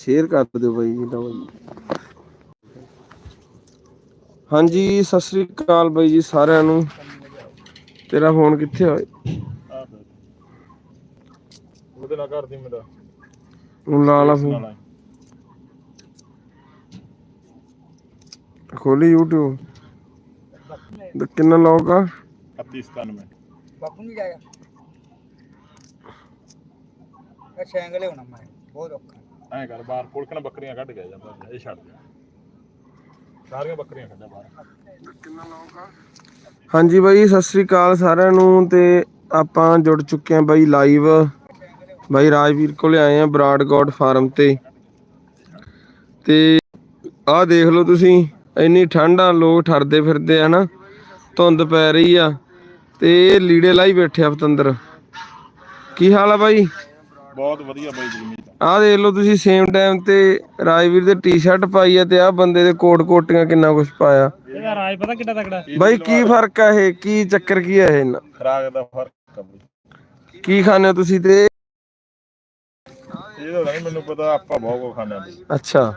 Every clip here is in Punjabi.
ਸ਼ੇਅਰ ਕਰ ਦਿਓ ਬਾਈ ਜੀ ਲਓ ਜੀ। ਹਾਂਜੀ ਸਤਿ ਸ੍ਰੀ ਅਕਾਲ ਬਾਈ ਜੀ ਸਾਰਿਆਂ ਨੂੰ। ਤੇਰਾ ਫੋਨ ਕਿੱਥੇ ਹੋਏ ਉਹਦੇ ਨਾਲ ਕਰਦੀ ਮੇਰਾ। ਹੁਣ ਲਾ ਲਾ ਫੋਨ। ਖੋਲੀ YouTube ਕਿੰਨਾ ਲੋਕ ਆ? 31 97 ਬਾਪੂ ਨਹੀਂ ਜਾਏਗਾ। ਇਹ ਸ਼ੈਂਗਲੇ ਹੋਣਾ ਮੈਂ। ਬਹੁਤ ਔਖਾ। ਐਂ ਕਰ ਬਾਹਰ ਨਾਲ ਬੱਕਰੀਆਂ ਕੱਢ ਗਿਆ ਜਾਂਦਾ ਇਹ ਛੱਡ ਦੇ ਸਾਰੀਆਂ ਬੱਕਰੀਆਂ ਕੱਢਿਆ ਬਾਹਰ। ਹਾਂਜੀ ਬਾਈ ਸਤਿ ਸ੍ਰੀ ਅਕਾਲ ਸਾਰਿਆਂ ਨੂੰ ਤੇ ਆਪਾਂ ਜੁੜ ਚੁੱਕੇ ਆਂ ਬਾਈ ਲਾਈਵ ਬਾਈ ਰਾਜਵੀਰ ਕੋਲੇ ਆਏ ਆ ਬਰਾਡਗੌਡ ਫਾਰਮ ਤੇ। ਤੇ ਆਹ ਦੇਖ ਲਓ ਤੁਸੀਂ ਇੰਨੀ ਠੰਡ ਆ ਲੋਕ ਠਰਦੇ ਫਿਰਦੇ ਆ ਨਾ ਧੁੰਦ ਪੈ ਰਹੀ ਆ ਤੇ ਇਹ ਲੀੜੇ ਲਾਈ ਬੈਠੇ ਆ ਪਤੰਦਰ। ਕੀ ਹਾਲ ਆ ਬਾਈ? ਬਹੁਤ ਵਧੀਆ ਬਾਈ ਜਗਮੀਤ। ਆਹ ਦੇਖ ਲਓ ਤੁਸੀਂ ਸੇਮ ਟਾਈਮ ਤੇ ਰਾਜਵੀਰ ਦੇ ਟੀ-ਸ਼ਰਟ ਪਾਈ ਆ ਤੇ ਆਹ ਬੰਦੇ ਦੇ ਕੋਟ ਕੋਟੀਆਂ ਕਿੰਨਾ ਕੁਝ ਪਾਇਆ। ਇਹਦਾ ਰਾਜ ਪਤਾ ਕਿੱਡਾ ਤਕੜਾ ਬਾਈ ਕੀ ਫ਼ਰਕ ਆ ਇਹ? ਕੀ ਚੱਕਰ ਕੀ ਆ ਇਹ ਇਹਨਾਂ? ਖਰਾਕ ਦਾ ਫ਼ਰਕ ਆ ਬਈ। ਕੀ ਖਾਣੇ ਹੋ ਤੁਸੀਂ ਤੇ? ਇਹ ਤਾਂ ਨਹੀਂ ਮੈਨੂੰ ਪਤਾ ਆਪਾਂ ਬਹੁਤ ਕੋ ਖਾਂਦੇ ਆ। ਬਈ ਅੱਛਾ।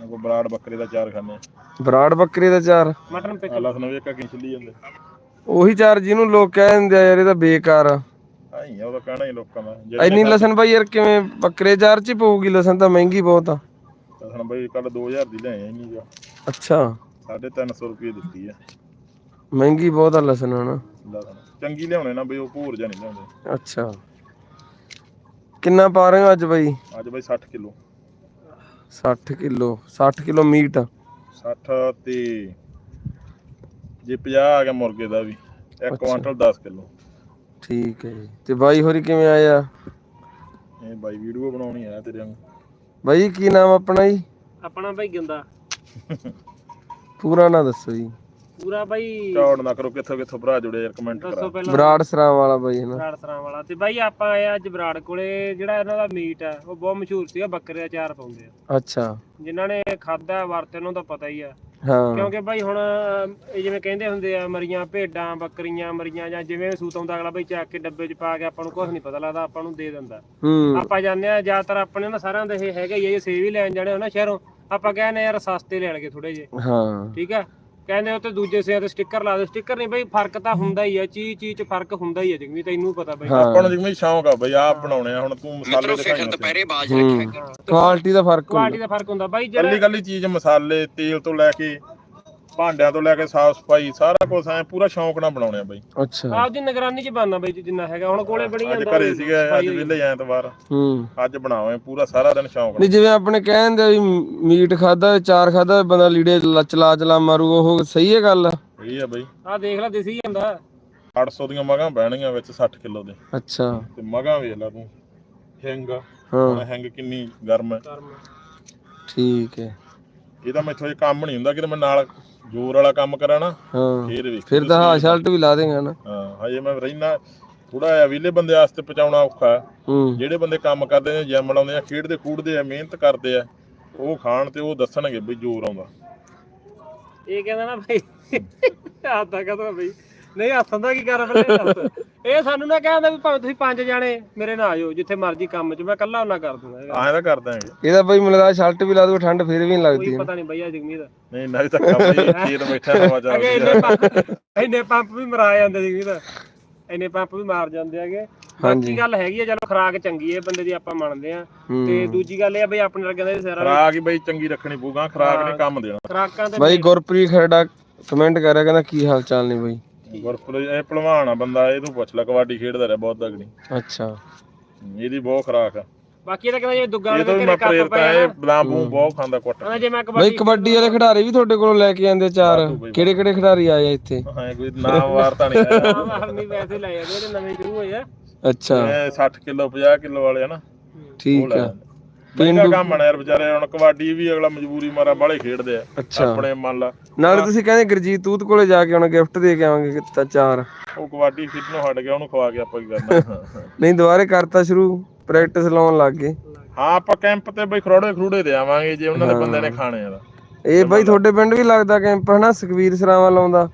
ਕੋ ਬਰਾੜ ਬੱਕਰੇ ਦਾ ਚਾਰ ਖਾਂਦੇ ਆ। ਬਰਾੜ ਬੱਕਰੀ ਦਾ ਚਾਰ? Mutton pic. ਆਹ ਲਸਣ ਵੀ ਇੱਕ ਕਿੰਚ ਲਈ ਜਾਂਦੇ ਉਹੀ ਚਾਰ ਜਿਹਨੂੰ ਲੋਕ ਕਹਿ ਦਿੰਦੇ ਆ ਯਾਰ ਇਹ ਤਾਂ ਬੇਕਾਰ ਆ। ਆਈ ਆ ਉਹਦਾ ਕਹਿਣਾ ਹੀ ਲੋਕਾਂ ਦਾ। ਇੰਨੀ ਲਸਣ ਬਾਈ ਯਾਰ ਕਿਵੇਂ ਬੱਕਰੇ ਚਾਰ ਚ ਹੀ ਪਊਗੀ ਲਸਣ ਤਾਂ ਮਹਿੰਗੀ ਬਹੁਤ ਆ। ਲਸਣ ਬਈ ਕੱਲ 2000 ਦੀ ਲੈ ਆਏ ਨਹੀਂ ਜਾ ਅੱਛਾ। 350 ਰੁਪਏ ਦਿੱਤੀ ਆ। ਮਹਿੰਗੀ ਬਹੁਤ ਆ ਲਸਣ ਹਨਾ। ਲਸਣ। ਚੰਗੀ ਲਿਆਉਣੇ ਨਾ ਬਈ ਉਹ ਭੂਰ ਜਾਂ ਨਹੀਂ ਲਿਆਉਂਦੇ। ਅੱਛਾ। ਕਿੰਨਾ ਪਾ ਰਹੇ ਹੋ ਅੱਜ ਬਾਈ? ਅੱਜ ਬਈ 60 ਕਿਲੋ। 60 ਕਿਲੋ। 60 ਕਿਲੋ ਮੀਟ 60 ਤੇ ਜੇ 50 ਆ ਗਿਆ ਮੁਰਗੇ ਦਾ ਵੀ ਇੱਕ ਕੁਆਂਟਲ 10 ਕਿਲੋ। ਠੀਕ ਹੈ ਜੀ। ਤੇ ਬਾਈ ਹੋਰੀ ਕਿਵੇਂ ਆਇਆ? ਇਹ ਬਾਈ ਵੀਡੀਓ ਬਣਾਉਣੀ ਆ ਤੇਰੇ ਵਾਂਗੂ। ਬਾਈ ਕੀ ਨਾਮ ਆਪਣਾ ਜੀ? ਆਪਣਾ ਬਾਈ ਗਿੰਦਾ। ਪੂਰਾ ਨਾਂ ਦੱਸੋ ਜੀ। ਪੂਰਾ ਬਾਈ ਚੌੜ ਨਾ ਕਰੋ ਕਿੱਥੋਂ ਕਿੱਥੋਂ ਭਰਾ ਜੁੜੇ ਯਾਰ ਕਮੈਂਟ ਦੱਸੋ ਕਰਾ ਪਹਿਲਾਂ। ਬਰਾੜ ਸਰਾਮ ਵਾਲਾ ਬਾਈ ਹਨਾ ਬਰਾੜ ਸਰਾਂ ਵਾਲਾ। ਤੇ ਬਾਈ ਆਪਾਂ ਆਏ ਆ ਅੱਜ ਬਰਾੜ ਕੋਲੇ ਜਿਹੜਾ ਇਹਨਾਂ ਦਾ ਮੀਟ ਆ ਉਹ ਬਹੁਤ ਮਸ਼ਹੂਰ ਸੀਗਾ ਬੱਕਰੇ ਦਾ ਚਾਰ ਪਾਉਂਦੇ ਆ। ਅੱਛਾ। ਜਿਨ੍ਹਾਂ ਨੇ ਖਾਦਾ ਵਰਤੇ ਉਹਨਾਂ ਦਾ ਪਤਾ ਹੀ ਆ। ਹਾਂ। ਕਿਉਂਕਿ ਬਾਈ ਹੁਣ ਇਹ ਜਿਵੇਂ ਕਹਿੰਦੇ ਹੁੰਦੇ ਆ ਮਰੀਆਂ ਭੇਡਾਂ ਬੱਕਰੀਆਂ ਮਰੀਆਂ ਜਾਂ ਜਿਵੇਂ ਸੂਤ ਆਉਂਦਾ ਅਗਲਾ ਬਾਈ ਚੱਕ ਕੇ ਡੱਬੇ 'ਚ ਪਾ ਕੇ ਆਪਾਂ ਨੂੰ ਕੁਝ ਨਹੀਂ ਪਤਾ ਲੱਗਦਾ ਆਪਾਂ ਨੂੰ ਦੇ ਦਿੰਦਾ। ਹੂੰ। ਆਪਾਂ ਜਾਂਦੇ ਆ ਜ਼ਿਆਦਾਤਰ ਆਪਣੇ ਨਾ ਸਾਰਿਆਂ ਦੇ ਇਹ ਹੈਗਾ ਹੀ ਆ ਇਹ ਸੇਵ ਹੀ ਲੈਣ ਜਾਣੇ ਹੋ ਨਾ ਸ਼ਹਿਰੋਂ ਆਪਾਂ ਕਹਿੰਦੇ ਯਾਰ ਸਸਤੇ ਲੈਣ ਗਏ ਥੋੜੇ ਜੇ ਹਾਂ। ਠੀਕ ਆ? ਕਹਿੰਦੇ ਉੱਤੇ ਦੂਜੇ ਸੇ ਤੇ ਸਟicker ਲਾ ਦੇ ਸਟicker ਨਹੀਂ ਬਈ ਫ਼ਰਕ ਤਾਂ ਹੁੰਦਾ ਹੀ ਆ ਚੀਜ਼ ਚੀਜ਼ 'ਚ ਫ਼ਰਕ ਹੁੰਦਾ ਹੀ ਆ ਜਿਵੇਂ ਤੈਨੂੰ ਪਤਾ ਬਈ। ਆਪਾਂ ਨੂੰ ਜਿਵੇਂ ਸ਼ੌਂਕ ਆ ਬਈ ਆਪ ਬਣਾਉਣੇ ਆ ਹੁਣ ਤੂੰ ਮਸਾਲੇ ਦਿਖਾਈ ਦੁਪਹਿਰੇ ਬਾਜ ਹੂੰ। ਕੁਆਲਿਟੀ ਦਾ ਫ਼ਰਕ ਹੁੰਦਾ। ਕੁਆਲਿਟੀ ਦਾ ਫ਼ਰਕ ਹੁੰਦਾ। ਬਾਈ ਜਿਹੜਾ ਕੱਲੀ ਕੱਲੀ ਚੀਜ਼ ਮਸਾਲੇ ਤੇਲ ਤੋਂ ਲੈ ਕੇ ਭਾਂਡਿਆਂ ਤੋਂ ਲੈ ਕੇ ਸਾਫ਼ ਸਫ਼ਾਈ ਸਾਰਾ ਕੁਝ ਐ ਪੂਰਾ ਸ਼ੌਂਕ ਨਾਲ ਬਣਾਉਣੇ ਆ ਬਈ। ਅੱਛਾ। ਆਪਦੀ ਨਿਗਰਾਨੀ 'ਚ ਬਣਨਾ ਬਈ ਜਿੰਨਾ ਹੈਗਾ। ਹੁਣ ਕੋਲੇ ਬਣੀ ਅੱਜ ਜਾਂਦਾ ਘਰੇ ਸੀਗੇ ਅੱਜ ਵਿਹਲੇ ਐਤਵਾਰ। ਹੂੰ। ਅੱਜ ਬਣਾਵਾਂ ਪੂਰਾ ਸਾਰਾ ਦਿਨ ਸ਼ੌਂਕ ਨਹੀਂ ਜਿਵੇਂ ਆਪਣੇ ਕਹਿੰਦੇ ਵੀ ਮੀਟ ਖਾਦਾ ਚਾਰ ਖਾਦਾ ਬੰਦਾ ਲੀੜੇ ਲ- ਚਲਾ ਚਲਾ ਮਾਰੂ ਉਹ ਸਹੀ ਹੈ ਗੱਲ? ਨਾਲ ਇਹ ਆ ਬਈ। ਆ ਦੇਖ ਲੈ ਦਿਸੀ ਜਾਂਦਾ 800 ਦੀਆਂ ਮਗਾਂ ਬਹਿਣੀਆਂ ਵਿੱਚ 60 ਕਿਲੋ ਦੇ। ਅੱਛਾ। ਤੇ ਮਗਾਂ ਵੇਖ ਲੈ ਤੂੰ ਹਿੰਗ ਹਾਂ। ਹੁਣ ਹਿੰਗ ਕਿੰਨੀ ਗਰਮ ਹੈ। ਠੀਕ ਹੈ। ਇਹਦਾ ਮੈਥੋਂ ਇਹ ਕੰਮ ਨਹੀਂ ਹੁੰਦਾ ਕਿ ਮੈਂ ਨਾਲ ਜ਼ੋਰ ਵਾਲਾ ਕੰਮ ਕਰਾਂ ਨਾ ਹਾਂ ਫੇਰ ਵੇਖ ਫਿਰ ਤਾਂ ਹਾਂ ਸ਼ਰਟ ਵੀ ਲਾ ਦੇਗਾ ਨਾ। ਹਾਂ ਹਜੇ ਮੈਂ ਰਹਿਣਾ ਥੋੜਾ ਜਿਹਾ ਵਿਲੇ ਬੰਦੇ ਵਾਸਤੇ ਪਹੁੰਚਾਉਣਾ ਔਖਾ ਜਿਹੜੇ ਬੰਦੇ ਕੰਮ ਕਰਦੇ ਨੇ ਜਿਮ ਲਾਉਂਦੇ ਆ ਖੇਡਦੇ ਖੂਡਦੇ ਆ ਮਿਹਨਤ ਕਰਦੇ ਆ ਉਹ ਖਾਣ ਤੇ ਉਹ ਦੱਸਣਗੇ ਬਈ ਜ਼ੋਰ ਆਉਂਦਾ। ਇਹ ਕਹਿੰਦਾ ਨਾ ਭਾਈ ਹੱਥਾਂ ਕਹਦਾ ਬਈ ਨਹੀਂ ਹੱਥਾਂ ਦਾ ਕੀ ਕਰ ਫਿਰ ਇਹ ਸਾਨੂੰ ਨਾ ਕਹਿੰਦਾ ਵੀ ਭਾਵੇਂ ਤੁਸੀਂ ਪੰਜ ਜਾਣੇ ਮੇਰੇ ਨਾਲ ਆਇਓ ਜਿੱਥੇ ਮਰਜ਼ੀ ਕੰਮ 'ਚ ਮੈਂ ਇਕੱਲਾ ਉਹਨਾਂ ਕਰ ਦੂੰਗਾ ਇਹ ਗੱਲ। ਐਂ ਤਾਂ ਕਰ ਦਾਂਗੇ ਇਹਦਾ ਬਈ ਮਿਲਦਾ ਸ਼ਰਟ ਵੀ ਲਾ ਦੂਗਾ ਠੰਡ ਫਿਰ ਵੀ ਨਹੀਂ ਲੱਗਦੀ। ਕੋਈ ਪਤਾ ਨਹੀਂ ਬਈਆ ਜਗਮੀਤ। ਨਹੀਂ ਨਹੀਂ ਤਾਂ ਕੰਮ ਹੀ ਖੇਤ ਬੈਠਾ ਹਵਾ ਚੱਲਦੀ ਅਗੇ ਆ ਇੰਨੇ ਪੰਪ ਇੰਨੇ ਪੰਪ ਵੀ ਮਰਾ ਜਾਂਦੇ ਜਗਮੀਤ। ਇੰਨੇ ਪੰਪ ਵੀ ਮਾਰ ਜਾਂਦੇ ਹੈਗੇ। ਬਾਕੀ ਗੱਲ ਹੈਗੀ ਆ ਚਲੋ ਖਰਾਕ ਚੰਗੀ ਹੈ ਬੰਦੇ ਦੀ ਆਪਾਂ ਮੰਨਦੇ ਆ। ਹੂੰ। ਤੇ ਦੂਜੀ ਗੱਲ ਇਹ ਆ ਬਈ ਆਪਣੇ ਵਰਗੇ ਦੇ ਸਾਰਾ ਖਰਾਕ ਹੀ ਬਈ ਚੰਗੀ ਰੱਖਣੀ ਪਊਗਾ ਖਰਾਕ ਨੇ ਕੰਮ ਦੇਣਾ। ਖਰਾਕਾਂ ਤੇ ਬਾਈ ਗੁਰਪ੍ਰੀਤ ਖਰੜਾ ਕਮੈਂਟ ਕਰ ਰਿਹਾ ਕਹਿੰਦਾ ਕੀ ਹਾਲ ਚਾਲ ਨੇ ਬਾਈ? ਗੁਰਪ੍ਰੀਤ ਇਹ ਭਲਵਾਨ ਆ ਬੰਦਾ ਇਹਨੂੰ ਪੁੱਛ ਲੈ ਕਬੱਡੀ ਖੇਡਦਾ ਰਿਹਾ ਬਹੁਤ ਤਗੜੀ ਅੱਛਾ। ਇਹਦੀ ਬਹੁਤ ਖਰਾਕ ਆ। ਬਾਕੀ ਇਹ ਤਾਂ ਕਹਿੰਦਾ ਜੇ ਦੁੱਗਾ ਇਹ ਵਾਲੇ ਤੋਂ ਵੀ ਮੈਂ ਕੱਪ ਪ੍ਰੇਰਿਤ ਆ ਪਿਆ ਇਹ ਬਦਾਮ ਬੂਮ ਬਹੁਤ ਖਾਂਦਾ ਕੁੱਟ ਕਹਿੰਦਾ ਜੇ ਮੈਂ ਬਾਈ ਕਬੱਡੀ ਕਬੱਡੀ ਵਾਲੇ ਖਿਡਾਰੀ ਵੀ ਤੁਹਾਡੇ ਕੋਲੋਂ ਲੈ ਕੇ ਜਾਂਦੇ ਚਾਰ। ਕਿਹੜੇ ਕਿਹੜੇ ਖਿਡਾਰੀ ਆਏ ਆ ਇੱਥੇ? ਹਾਂ ਕੋਈ ਨਾਮ ਵਾਰਤਾ ਨਹੀਂ ਆਇਆ। ਨਹੀਂ ਵੈਸੇ ਲੈ ਜਾਂਦੇ ਜਿਹੜੇ ਨਵੇਂ ਸ਼ੁਰੂ ਹੋਏ ਆ। ਅੱਛਾ। ਇਹ 60 ਕਿਲੋ 50 ਕਿਲੋ ਵਾਲੇ ਆ ਨਾ। ਠੀਕ ਆ। ਪਿੰਡਾ ਕੰਮ ਆ ਯਾਰ ਵਿਚਾਰੇ ਹੁਣ ਕਬੱਡੀ ਵੀ ਅਗਲਾ ਮਜਬੂਰੀ ਮਾਰਾ ਬਾਲੇ ਖੇਡਦੇ ਆ। ਅੱਛਾ। ਆਪਣੇ ਮੰਨ ਲਾ। ਨਾਲੇ ਤੁਸੀਂ ਕਹਿੰਦੇ ਗੁਰਜੀਤ ਤੂਤ ਕੋਲੇ ਜਾ ਕੇ ਹੁਣ ਗਿਫਟ ਦੇ ਕੇ ਆਵਾਂਗੇ ਕਿਤਾ ਚਾਰ। ਉਹ ਕਬੱਡੀ ਖੇਡਣੋਂ ਹਟ ਗਿਆ ਉਹਨੂੰ ਖਵਾ ਕੇ ਆਪਾਂ ਕੀ ਕਰਨਾ। ਨਹੀਂ ਦੁਬਾਰੇ ਕਰਤਾ ਸ਼ੁਰੂ ਪ੍ਰੈਕਟਿਸ ਲਾਉਣ ਲੱਗ ਗਏ। ਹਾਂ ਆਪਾਂ ਕੈਂਪ ਤੇ ਬਈ ਖਰੋੜੇ ਖਰੂੜੇ ਦੇ ਆਵਾਂਗੇ ਜੇ ਉਹਨਾਂ ਦੇ ਬੰਦੇ ਨੇ ਖਾਣੇ ਆ। ਇਹ ਬਾਈ ਤੁਹਾਡੇ ਪਿੰਡ ਵੀ ਲੱਗਦਾ ਕੈਂਪ ਹਨਾ? ਸੁਖਵੀਰ ਸਰਾਵਾਂ ਲਾਉਂਦਾ।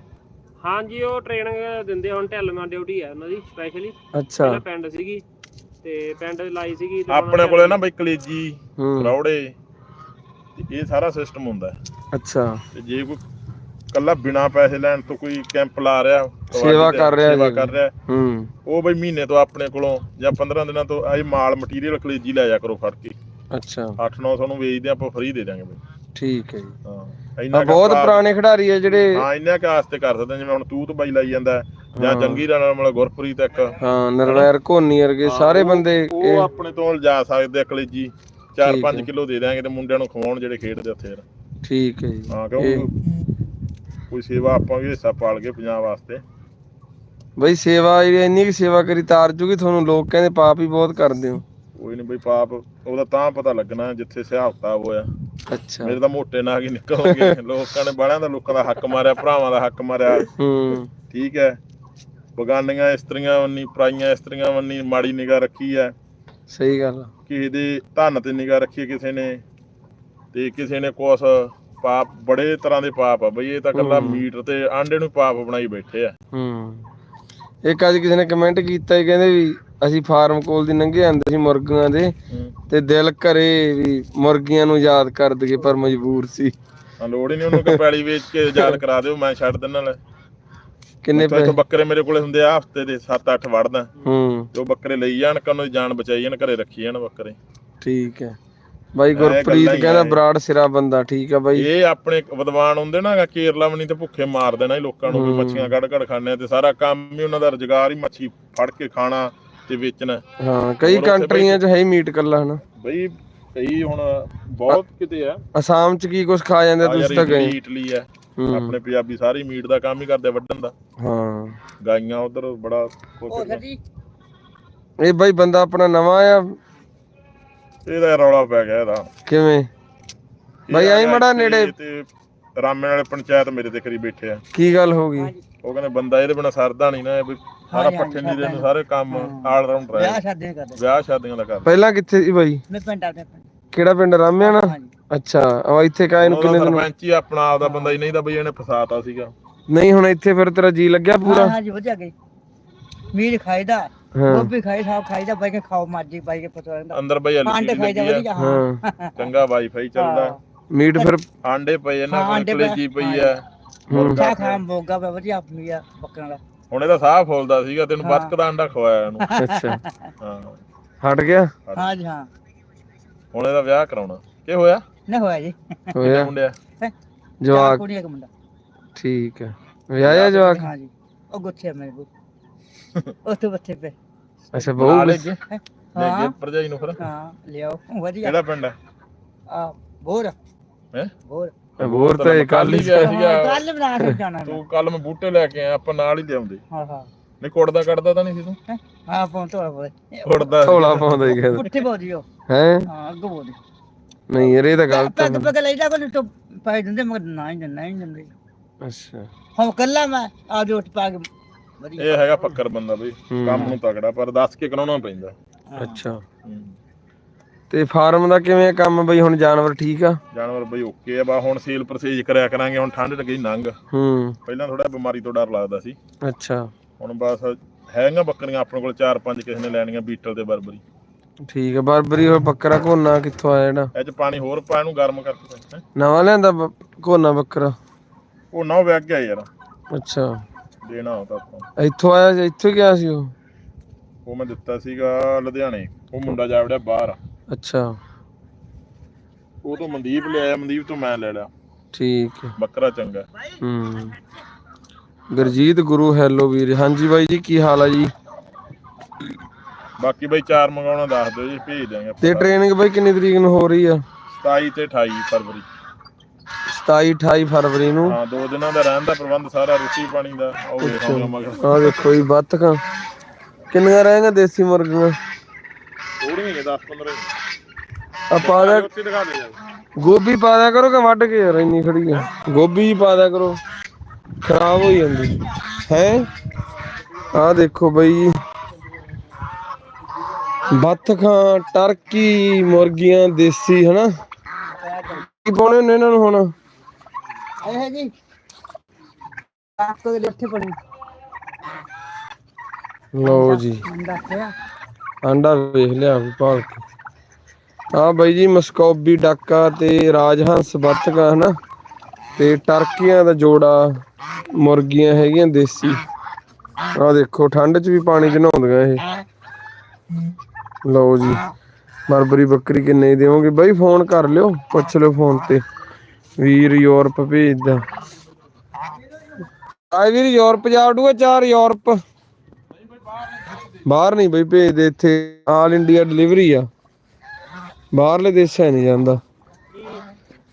ਹਾਂਜੀ ਉਹ ਟ੍ਰੇਨਿੰਗ ਦਿੰਦੇ ਹੁਣ ਢਿੱਲਵਾਂ ਡਿਊਟੀ ਆ ਉਹਨਾਂ ਦੀ ਸਪੈਸ਼ਲੀ ਅੱਛਾ। ਪਿੰਡ ਸੀਗੀ। ਤੇ ਪਿੰਡ ਲਾਈ ਸੀਗੀ ਤੇ ਆਪਣੇ ਕੋਲੇ ਨਾ ਬਈ ਕਲੇਜੀ ਹੂੰ। ਰੌੜੇ ਤੇ ਇਹ ਸਾਰਾ ਸਿਸਟਮ ਹੁੰਦਾ। ਹੈ। ਅੱਛਾ। ਤੇ ਜੇ ਕੋਈ ਕੱਲਾ ਬਿਨਾ ਪੈਸੇ ਲੈਣ ਤੋਂ ਕੋਈ ਕੈਂਪ ਲਾ ਰਿਹਾ ਕਬੱਡੀ ਸੇਵਾ ਦੇ, ਕਰ ਰਿਹਾ ਸੇਵਾ ਜੀ। ਕਰ ਰਿਹਾ ਹੂੰ। ਉਹ ਬਈ ਮਹੀਨੇ ਤੋਂ ਆਪਣੇ ਕੋਲੋਂ ਜਾਂ 15 ਦਿਨਾਂ ਤੋਂ ਆਹ ਮਾਲ ਮਟੀਰੀਅਲ ਕਲੇਜੀ ਲੈ ਜਾ ਕਰੋ ਫੜ ਕੇ। ਅੱਛਾ। 8-900 ਨੂੰ ਵੇਚਦੇ ਆਪਾਂ ਫ੍ਰੀ ਦੇ ਦਾਂਗੇ ਬਈ। ਠੀਕ ਹੈ ਜੀ। ਹਾਂ। ਇੰਨਾ ਕੁ ਬਹੁਤ ਆਪਾਂ- ਪੁਰਾਣੇ ਖਿਡਾਰੀ ਆ ਜਿਹੜੇ ਹਾਂ ਇੰਨਾ ਕਿ ਆਸਤੇ ਕਰ ਸਕਦੇ ਹਾਂ, ਜਿਵੇਂ ਹੁਣ ਤੂਤ ਬਾਈ ਲਾਈ ਜਾਂਦਾ ਹੈ, ਜਾਂ। ਜੰਗੀ ਦਾ ਨਾਲ ਗੁਰਪ੍ਰੀਤ ਇੱਕ। ਹਾਂ ਨਰਵੈਰ ਕੋਨੀ ਵਰਗੇ ਸਾਰੇ ਬੰਦੇ ਉਹ ਆਪਣੇ ਤੋਂ ਲਿਜਾ ਸਕਦੇ ਆ ਕਲੇਜੀ। ਠੀਕ 4-5 ਹੈ। ਕਿਲੋ ਦੇ ਦਾਂਗੇ ਤੇ ਮੁੰਡਿਆਂ ਨੂੰ ਖਵਾਉਣ ਜਿਹੜੇ ਖੇਡਦੇ ਉੱਥੇ। ਯਾਰ ਠੀਕ ਹੈ ਜੀ। ਹਾਂ ਕਿਉਂਕਿ ਕੋਈ ਸੇਵਾ ਆਪਾਂ ਵੀ ਹਿੱਸਾ ਪਾਲ ਕੇ ਪੰਜਾਬ ਵਾਸਤੇ। ਬਈ ਸੇਵਾ ਜਿਹੜੀ ਇੰਨੀ ਕਿ ਸੇਵਾ ਕਰੀ ਤਾਰ ਜੂਗੀ ਤੁਹਾਨੂੰ ਲੋਕ ਕਹਿੰਦੇ ਪਾਪ ਹੀ ਬਹੁਤ ਕਰਦੇ ਹੋ। ਕੋਈ ਨਹੀਂ ਬਈ ਪਾਪ ਉਹਦਾ ਤਾਂ ਪਤਾ ਲੱਗਣਾ ਜਿੱਥੇ ਕਿਤਾਬ ਹੋਇਆ ਅੱਛਾ। ਮੇਰੇ ਤਾਂ ਮੋਟੇ ਨਾ ਹੀ ਨਿਕਲਣਗੇ। ਲੋਕਾਂ ਨੇ ਬਾਲਿਆਂ ਦਾ ਲੋਕਾਂ ਦਾ ਹੱਕ ਮਾਰਿਆ ਭਰਾਵਾਂ ਦਾ ਹੱਕ ਮਾਰਿਆ। ਹੂੰ। ਠੀਕ ਹੈ। ਬਗਾਨੀਆਂ ਇਸਤਰੀਆਂ ਵੰਨੀ ਪਰਾਈਆਂ ਇਸਤਰੀਆਂ ਵੰਨੀ ਮਾੜੀ ਨਿਗਾਹ ਰੱਖੀ ਹੈ। ਸਹੀ ਗੱਲ। ਕਿਸੇ ਦੇ ਧਨ ਤੇ ਨਿਗਾਹ ਰੱਖੀ ਕਿਸੇ ਨੇ ਤੇ ਕਿਸੇ ਨੇ ਕੁਛ ਪਾਪ ਬੜੇ ਤਰ੍ਹਾਂ ਦੇ ਪਾਪ ਆ ਬਈ ਇਹ ਤਾਂ ਕੱਲਾ। ਮੀਟ ਤੇ ਆਂਡੇ ਨੂੰ ਪਾਪ ਬਣਾਈ ਬੈਠੇ ਆ। ਹੂੰ। ਇੱਕ ਅੱਜ ਕਿਸੇ ਨੇ ਕਮੈਂਟ ਕੀਤਾ ਹੀ ਕਹਿੰਦੇ ਵੀ ਅਸੀਂ ਫਾਰਮ ਕੋਲ ਦੀ ਲੰਘੇ ਜਾਂਦੇ ਸੀ ਮੁਰਗੀਆਂ ਦੇ ਤੇ ਦਿਲ ਕਰੇ ਵੀ ਮੁਰਗੀਆਂ ਨੂੰ ਯਾਦ ਕਰ ਦਈਏ ਪਰ ਮਜਬੂਰ ਸੀ। ਲੋੜ ਹੀ ਨਹੀਂ ਉਹਨੂੰ ਕਿ ਪੈਲੀ ਵੇਚ ਕੇ ਯਾਦ ਕਰਾ ਦਿਓ ਮੈਂ ਛੱਡ ਦਿੰਦਾ ਲੈ। ਕਿੰਨੇ ਪੈਸੇ? ਬੱਕਰੇ ਮੇਰੇ ਕੋਲੇ ਹੁੰਦੇ ਆ ਹਫ਼ਤੇ ਦੇ 7-8 ਵੜਦਾ ਹੂੰ। ਜੋ ਬੱਕਰੇ ਲਈ ਜਾਣ ਕੰਨੋਂ ਜਾਨ ਬਚਾਈ ਜਾਣ ਘਰੇ ਰੱਖੀ ਜਾਣ ਬੱਕਰੇ। ਠੀਕ ਹੈ। ਬਾਈ ਗੁਰਪ੍ਰੀਤ ਹੀ ਕਹਿੰਦਾ। ਬਰਾੜ ਸਿਰਾ ਬੰਦਾ ਠੀਕ ਆ ਬਾਈ। ਇਹ ਆਪਣੇ ਵਿਦਵਾਨ ਹੁੰਦੇ ਨਾ ਕੇਰਲਾ ਬਣੀ ਤੇ ਭੁੱਖੇ ਮਾਰ ਦੇਣਾ ਇਹ ਲੋਕਾਂ ਨੂੰ ਵੀ ਹੂੰ। ਮੱਛੀਆਂ ਕੱਢ ਕੱਢ ਖਾਣੇ ਤੇ ਸਾਰਾ ਕੰਮ ਹੀ ਉਹਨਾਂ ਦਾ ਰੁਜ਼ਗਾਰ ਹੀ ਮੱਛੀ ਫੜ ਕੇ ਖਾਣਾ ਤੇ ਵੇਚਣਾ। ਹਾਂ ਕਈ ਕੰਟਰੀਆਂ 'ਚ ਹੈ ਹੀ ਮੀਟ ਕੱਲਾ ਹਨਾ। ਬਈ ਕਈ ਹੁਣ ਬਹੁਤ ਕਿਤੇ ਆ। ਅਸਾਮ 'ਚ ਕੀ ਕੁਝ ਖਾ ਜਾਂਦੇ ਤੁਸੀਂ ਤਾਂ ਗਏ। ਇਟਲੀ ਆ। ਹੂੰ, ਆਪਣੇ ਪੰਜਾਬੀ ਸਾਰੇ ਮੀਟ ਦਾ ਕੰਮ ਹੀ ਕਰਦੇ ਆ ਵੱਢਣ ਦਾ। ਹਾਂ। ਗਾਈਆਂ ਉਧਰ ਬੜਾ ਕੁਛ ਇਹ ਬਾਈ ਬੰਦਾ ਆਪਣਾ ਨਵਾਂ ਆ? ਇਹਦਾ ਰੌਲਾ ਪੈ ਗਿਆ ਇਹਦਾ। ਕਿਵੇਂ? ਬਾਈ ਆਈ ਆ ਮਾੜਾ ਨੇੜੇ। ਤੇ ਰਾਮੇ ਵਾਲੇ ਪੰਚਾਇਤ ਮੇਰੇ ਤੇ ਕਰੀ ਬੈਠੇ ਆ। ਕੀ ਗੱਲ ਹੋ ਗਈ? ਉਹ ਕਹਿੰਦੇ ਬੰਦਾ ਇਹਦੇ ਬਿਨਾ ਸਰਦਾ ਨਹੀਂ ਨਾ ਵੀ ਸਾਰਾ ਪੱਠੇ ਨਹੀਂ ਦੇ ਸਾਰੇ ਕੰਮ ਆਲ ਰਾਉਂਡ ਰਹੇ ਕਰਦੇ। ਵਿਆਹ ਸ਼ਾਦੀਆਂ ਦਾ ਕਰਦੇ ਪਹਿਲਾਂ ਕਿੱਥੇ ਸੀ ਬਾਈ? ਮੈਂ ਪਿੰਡ ਪਿੰਡ ਕਿਹੜਾ ਪਿੰਡ? ਰਾਮਿਆਣਾ ਹਾਂਜੀ। ਅੱਛਾ ਉਹ ਇੱਥੇ ਕਾਇ ਨੂੰ ਉਹਦਾ ਕਿੰਨੇ ਦਿਨ ਸਰਪੰਚ ਹੀ ਆਪਣਾ ਆਪਦਾ ਬੰਦਾ ਹੀ ਨਹੀਂ ਤਾਂ ਬਈ ਇਹਨੇ ਫਸਾਤਾ ਸੀਗਾ। ਨਹੀਂ ਹੁਣ ਇੱਥੇ ਫਿਰ ਤੇਰਾ ਜੀ ਲੱਗਿਆ ਪੂਰਾ? ਹਾਂ ਹਾਂਜੀ ਵਧੀਆ ਗਈ। ਮੀਟ ਖਾਈਦਾ ਹਾਂ। ਗੋਭੀ ਖਾਈ ਸਾਬ ਖਾਈਦਾ ਬਾਈ ਕੇ ਖਾਓ ਮਰਜ਼ੀ ਬਾਈ ਕੇ ਪਤਾ ਰਹਿੰਦਾ ਅੰਦਰ ਬਈ ਆਂਡੇ ਖਾਈਦਾ ਆ। ਵਧੀਆ ਹਾਂ। ਹਾਂ। ਚੰਗਾ ਵਾਈਫਾਈ ਚੱਲਦਾ। ਮੀਟ ਫਿਰ ਆਂਡੇ ਪਏ ਇਹਨਾਂ ਹਾਂ, ਪਏ। ਕਲੇਜੀ ਪਈ ਆ। ਹੂੰ। ਮੁਰਗਾ ਖਾ ਖਾ ਮੋਗਾ ਵਾ ਵਧੀਆ ਮੀਆ ਬੱਕਰਾਂ ਦਾ ਹੁਣ ਇਹਦਾ ਸਾਹ ਫੁੱਲਦਾ ਸੀਗਾ ਤੈਨੂੰ ਹਾਂ। ਬਤਕ ਦਾ ਅੰਡਾ ਖਵਾਇਆ ਇਹਨੂੰ। ਅੱਛਾ। ਹਾਂ। ਹਟ ਗਿਆ? ਹਾਂਜੀ ਹਾਂ। ਹੁਣ ਇਹਦਾ ਵਿਆਹ ਕਰਾਉਣਾ। ਕੀ ਹੋਇਆ? ਨਾ ਹੋਇਆ ਜੀ। ਹੋਇਆ? ਮੁੰਡਿਆ ਚਾਰ ਜਵਾਕ। ਕੁੜੀਆਂ ਦਾ ਮੁੰਡਾ। ਠੀਕ ਹੈ। ਵਿਆਹਿਆ ਜਵਾਕ? ਹਾਂਜੀ ਉਹ ਗੁੱਥੇ ਮੇਰੇ ਬੂ ਉੱਥੇ ਬੱਥੇ ਪੇ ਅੱਛਾ ਬਹੁ ਲੈ ਕੇ? ਲੈ ਕੇ ਹਾਂ। ਨੂੰ ਫਿਰ? ਹਾਂ ਲਿਆਓ। ਵਧੀਆ। ਕਿਹੜਾ ਪਿੰਡ ਹੈ ਆ ਬੋਰ। ਹੈਂ? ਬੋਰ। ਹੋਰ ਤਾਂ ਇਹ ਕੱਲ ਹੀ ਗਿਆ ਸੀਗਾ। ਕੱਲ ਬਣਾ ਕੇ ਜਾਣਾ ਮੈਂ। ਤੂੰ ਕੱਲ ਮੈਂ ਬੂਟੇ ਲੈ ਕੇ ਆਇਆ ਆਪਾਂ ਨਾਲ ਹੀ ਲਿਆਉਂਦੇ ਹਾਂ ਹਾਂ। ਨਹੀਂ ਕੁੜਦਾ ਕੱਢਦਾ ਤਾਂ ਨਹੀਂ ਸੀ ਤੂੰ? ਹਾਂ? ਪਹੁੰਚ ਬੋਲੇ ਕੁੜਦਾ। ਥੋੜਾ ਪਾਉਂਦਾ ਹੀ ਕਹਿੰਦਾ ਪੁੱਠੇ ਬੋਲੀਓ ਹੈ? ਹਾਂ ਅੱਗੋਂ ਬੋਲੀ ਨਹੀਂ ਯਾਰ ਇਹ ਤਾਂ ਗਲਤ ਪੈਗ ਪੈਗ ਲੈਦਾ ਕੋਲ ਤੋਂ ਪਾਈ ਦਿੰਦੇ ਮਗਰ ਨਾ ਹੀ ਦਿੰਦਾ ਨਹੀਂ ਦਿੰਦੇ। ਅੱਛਾ। ਹੁਣ ਕੱਲਾ ਮੈਂ ਆ ਜੋ ਉੱਠ ਪਾ ਕੇ ਵਧੀਆ। ਇਹ ਹੈਗਾ ਫੱਕਰ ਬੰਦਾ ਬਈ ਹੂੰ। ਕੰਮ ਨੂੰ ਤਗੜਾ ਪਰ ਦੱਸ ਕੇ ਕਰਾਉਣਾ ਪੈਂਦਾ। ਅੱਛਾ। ਤੇ ਫਾਰਮ ਦਾ ਕਿਵੇਂ ਕੰਮ ਬਈ ਹੁਣ ਜਾਨਵਰ ਠੀਕ ਆ? ਜਾਨਵਰ ਬਈ ਓਕੇ ਆ ਬਾ ਹੁਣ ਸੇਲ ਪਰਚੇਜ ਕਰਿਆ ਕਰਾਂਗੇ ਹੁਣ ਠੰਡ ਲੱਗੀ ਨੰਗ। ਹੂੰ। ਪਹਿਲਾਂ ਥੋੜਾ ਬਿਮਾਰੀ ਤੋਂ ਡਰ ਲੱਗਦਾ ਸੀ। ਅੱਛਾ। ਹੁਣ ਬਸ ਹੈਗੀਆਂ ਬੱਕਰੀਆਂ ਆਪਣੇ ਕੋਲ 4-5 ਕਿਸੇ ਨੇ ਲੈਣੀਆਂ ਬੀਟਲ ਤੇ ਬਰਬਰੀ। ਠੀਕ ਆ ਬਰਬਰੀ ਹੋਰ ਬੱਕਰਾ ਕੋਨਾ ਕਿੱਥੋਂ ਆਇਆ ਜਿਹੜਾ? ਇਹ ਚ ਪਾਣੀ ਹੋਰ ਪਾ ਇਹਨੂੰ ਗਰਮ ਕਰਕੇ ਹੈਂ। ਨਵਾਂ ਲਿਆਂਦਾ ਬ- ਕੋਨਾ ਬੱਕਰਾ? ਉਹ ਨਾ ਵਗ ਗਿਆ ਯਾਰ। ਅੱਛਾ। ਦੇਣਾ ਉਹ ਤਾਂ ਆਪਾਂ। ਇੱਥੋਂ ਆਇਆ ਜਾਂ ਇੱਥੋਂ ਹੀ ਗਿਆ ਸੀ ਉਹ? ਉਹ ਮੈਂ ਦਿੱਤਾ ਸੀਗਾ ਲੁਧਿਆਣੇ। ਉਹ ਮੁੰਡਾ ਜਾ ਵੜਿਆ ਬਾਹਰ। ਅੱਛਾ। ਉਹ ਤੋਂ ਮਨਦੀਪ ਲਿਆਇਆ ਮਨਦੀਪ ਤੋਂ ਮੈਂ ਲੈ ਲਿਆ। ਠੀਕ ਹੈ ਬੱਕਰਾ ਚੰਗਾ। ਹੂੰ। ਗੁਰਜੀਤ ਗੁਰੂ ਹੈਲੋ ਵੀਰ। ਹਾਂਜੀ ਬਾਈ ਜੀ ਕੀ ਹਾਲ ਆ ਜੀ? ਬਾਕੀ ਬਈ ਚਾਰ ਮੰਗਾਉਣਾ ਦੱਸ ਦਿਓ ਜੀ ਭੇਜ ਦਿਆਂਗੇ ਆਪਾਂ। ਤੇ ਟ੍ਰੇਨਿੰਗ ਬਾਈ ਕਿੰਨੀ ਤਰੀਕ ਨੂੰ ਹੋ ਰਹੀ ਆ? 27 ਤੇ 28 ਫਰਵਰੀ। 27 28 ਫਰਵਰੀ ਨੂੰ? ਹਾਂ ਦੋ ਦਿਨਾਂ ਦਾ ਰਹਿਣ ਦਾ ਪ੍ਰਬੰਧ ਸਾਰਾ ਰੋਟੀ ਪਾਣੀ ਦਾ ਉਹ ਵੇਖਾਂਗਾ ਮਗਰ ਆਹ ਦੇਖੋ ਜੀ ਬੱਤਕਾਂ ਕਿੰਨੀਆਂ ਰਹਿਣਗੀਆਂ ਦੇਸੀ ਮੁਰਗੀਆਂ? ਥੋੜੀਆਂ ਹੀ 10 15 ਆ ਪਾ ਦਿਆ ਉੱਥੇ ਦਿਖਾ ਦੇ ਯਾਰ। ਗੋਭੀ ਪਾ ਦਿਆ ਕਰੋ ਕਿ ਵੱਢ ਕੇ ਯਾਰ ਇੰਨੀ ਖੜੀ ਆ? ਗੋਭੀ ਹੀ ਪਾ ਦਿਆ ਕਰੋ। ਖਰਾਬ ਹੋ ਜਾਂਦੀ। ਹੈ? ਆ ਦੇਖੋ ਬਈ ਬੱਤਖਾਂ ਟਰਕੀ ਮੁਰਗੀਆਂ ਦੇਸੀ ਹਨਾ? ਕੀ ਪਾਉਣੇ ਹੁੰਦੇ ਇਹਨਾਂ ਨੂੰ ਹੁਣ? ਆਏ ਹੈ ਜੀ ਲੱਠੇ ਪੜੀ। ਲਓ ਜੀ। ਆਂਡਾ ਵੇਖ ਲਿਆ ਵੀ ਭਾਲ ਕੇ। ਆ ਬਾਈ ਜੀ ਮਸਕੋਬੀ ਡਾਕਾ ਤੇ ਰਾਜਹੰਸ ਬੱਤਗਾ ਹਨਾ? ਤੇ ਟਰਕੀਆਂ ਦਾ ਜੋੜਾ ਮੁਰਗੀਆਂ ਹੈਗੀਆਂ ਦੇਸੀ। ਆ ਦੇਖੋ ਠੰਡ 'ਚ ਵੀ ਪਾਣੀ 'ਚ ਨਹਾਉਂਦੀਆਂ ਇਹ। ਲਓ ਜੀ। ਬਰਬਰੀ ਬੱਕਰੀ ਕਿੰਨੇ ਦੇਵੋਗੇ? ਬਾਈ ਫੋਨ ਕਰ ਲਿਓ। ਪੁੱਛ ਲਿਓ ਫੋਨ ਤੇ। ਵੀਰ ਯੂਰਪ ਭੇਜਦਾ। ਆਏ ਵੀਰ ਯੂਰਪ ਜਾ ਉਡੂਗਾ ਚਾਰ ਯੂਰਪ। ਬਾਹਰ ਨਹੀਂ ਬਈ ਭੇਜਦੇ ਇੱਥੇ। ਆਲ ਇੰਡੀਆ ਡਿਲੀਵਰੀ ਆ। ਬਾਹਰਲੇ ਦੇਸ਼ਾਂ ਨਹੀਂ ਜਾਂਦਾ।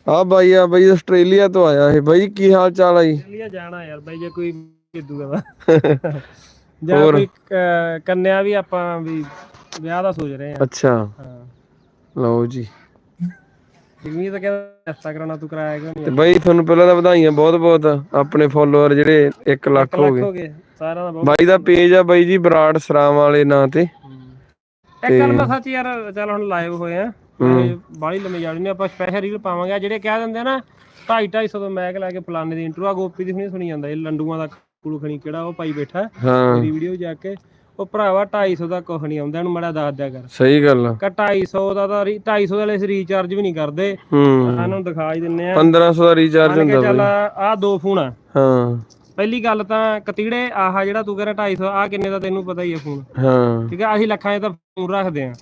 ਆ ਬਾਈ ਆ ਬਾਈ ਆਸਟ੍ਰੇਲੀਆ ਤੋਂ ਆਇਆ ਇਹ। ਬਾਈ ਕੀ ਹਾਲ ਚਾਲ ਆ ਜੀ? ਲਿਆ ਜਾਣਾ ਯਾਰ ਬਾਈ ਜੇ ਕੋਈ ਕਿਦੂਗਾ ਦਾ ਜਾਂ ਕੋਈ ਕੰਨਿਆ ਵੀ ਆਪਾਂ ਵੀ ਵਿਆਹ ਦਾ ਸੋਚ ਰਹੇ ਆ। ਅੱਛਾ। ਹਾਂ। ਲਓ ਜੀ। ਜਿਵੇਂ ਤਾਂ ਕਹਿੰਦਾ ਰਸਤਾ ਕਰਾਉਣਾ ਤੂੰ ਕਰਾਇਆ ਕਿਉਂ ਨਹੀਂ ਤੇ ਬਾਈ ਤੁਹਾਨੂੰ ਪਹਿਲਾਂ ਤਾਂ ਵਧਾਈਆਂ ਬਹੁਤ ਬਹੁਤ ਆਪਣੇ ਫੋਲੋਅਰ ਜਿਹੜੇ 1 ਲੱਖ ਹੋ ਗਏ। ਸਾਰਿਆਂ ਦਾ ਬਹੁਤ ਬਾਈ ਦਾ ਪੇਜ ਆ ਬਾਈ ਜੀ ਬਰਾੜ ਸਰਾਮ ਵਾਲੇ ਨਾਂ ਤੇ। ਇੱਕ ਗੱਲ ਮੈਂ ਸੱਚ ਯਾਰ ਚੱਲ ਹੁਣ ਲਾਈਵ ਹੋਏ ਆ। ਬਾਹਲੀ ਲੰਮੀ ਜਾਣੀ ਨੇ ਆਪਾਂ ਸਪੈਸ਼ਲ ਰੀਲ ਪਾਵਾਂਗੇ। ਜਿਹੜੇ ਕਹਿ ਦਿੰਦੇ ਆ ਨਾ 2.5 250 ਤੋਂ ਮੈਕ ਲੈ ਕੇ ਫਲਾਣੇ ਦੀ ਇੰਟਰੋ ਆ ਗੋਪੀ ਦੀ ਸੁਣੀ ਜਾਂਦਾ ਇਹ ਲੰਡੂਆਂ ਦਾ ਕੁਲੂ ਖਣੀ ਕਿਹੜਾ ਉਹ ਪਾਈ ਬੈਠਾ ਮੇਰੀ ਵੀਡੀਓ ਜਾ ਕੇ। ਉਹ ਭਰਾਵਾ 250 ਦਾ ਕੁਛ ਨਹੀਂ ਆਉਂਦਾ ਇਹਨੂੰ ਮੜਾ ਦੱਸ ਦਿਆ ਕਰ। ਸਹੀ ਗੱਲ ਆ। ਕਾ 250 ਦਾ ਤਾਂ ਰੀ- 250 ਵਾਲੇ ਅਸੀਂ ਰੀਚਾਰਜ ਵੀ ਨਹੀਂ ਕਰਦੇ। ਹੂੰ। ਸਾਨੂੰ ਦਿਖਾ ਹੀ ਦਿੰਨੇ ਆ। 1500 ਦਾ ਰੀਚਾਰਜ ਮੰਨ ਕੇ ਹੁੰਦਾ ਚੱਲ ਬਾਈ। ਆ ਦੋ ਫੋਨ ਆ। ਹਾਂ। ਪਹਿਲੀ ਗੱਲ ਤਾਂ ਕਤੀੜੇ ਆਹ ਜਿਹੜਾ ਤੂੰ ਕਹਿੰਦਾ 250 ਆ ਕਿੰਨੇ ਦਾ ਤੈਨੂੰ ਪਤਾ ਹੀ ਆ ਫੋਨ। ਹਾਂ। ਠੀਕ ਆ ਅਸੀਂ ਲੱਖਾਂ 'ਚ ਤਾਂ ਫੋਨ ਰੱਖਦੇ ਆ।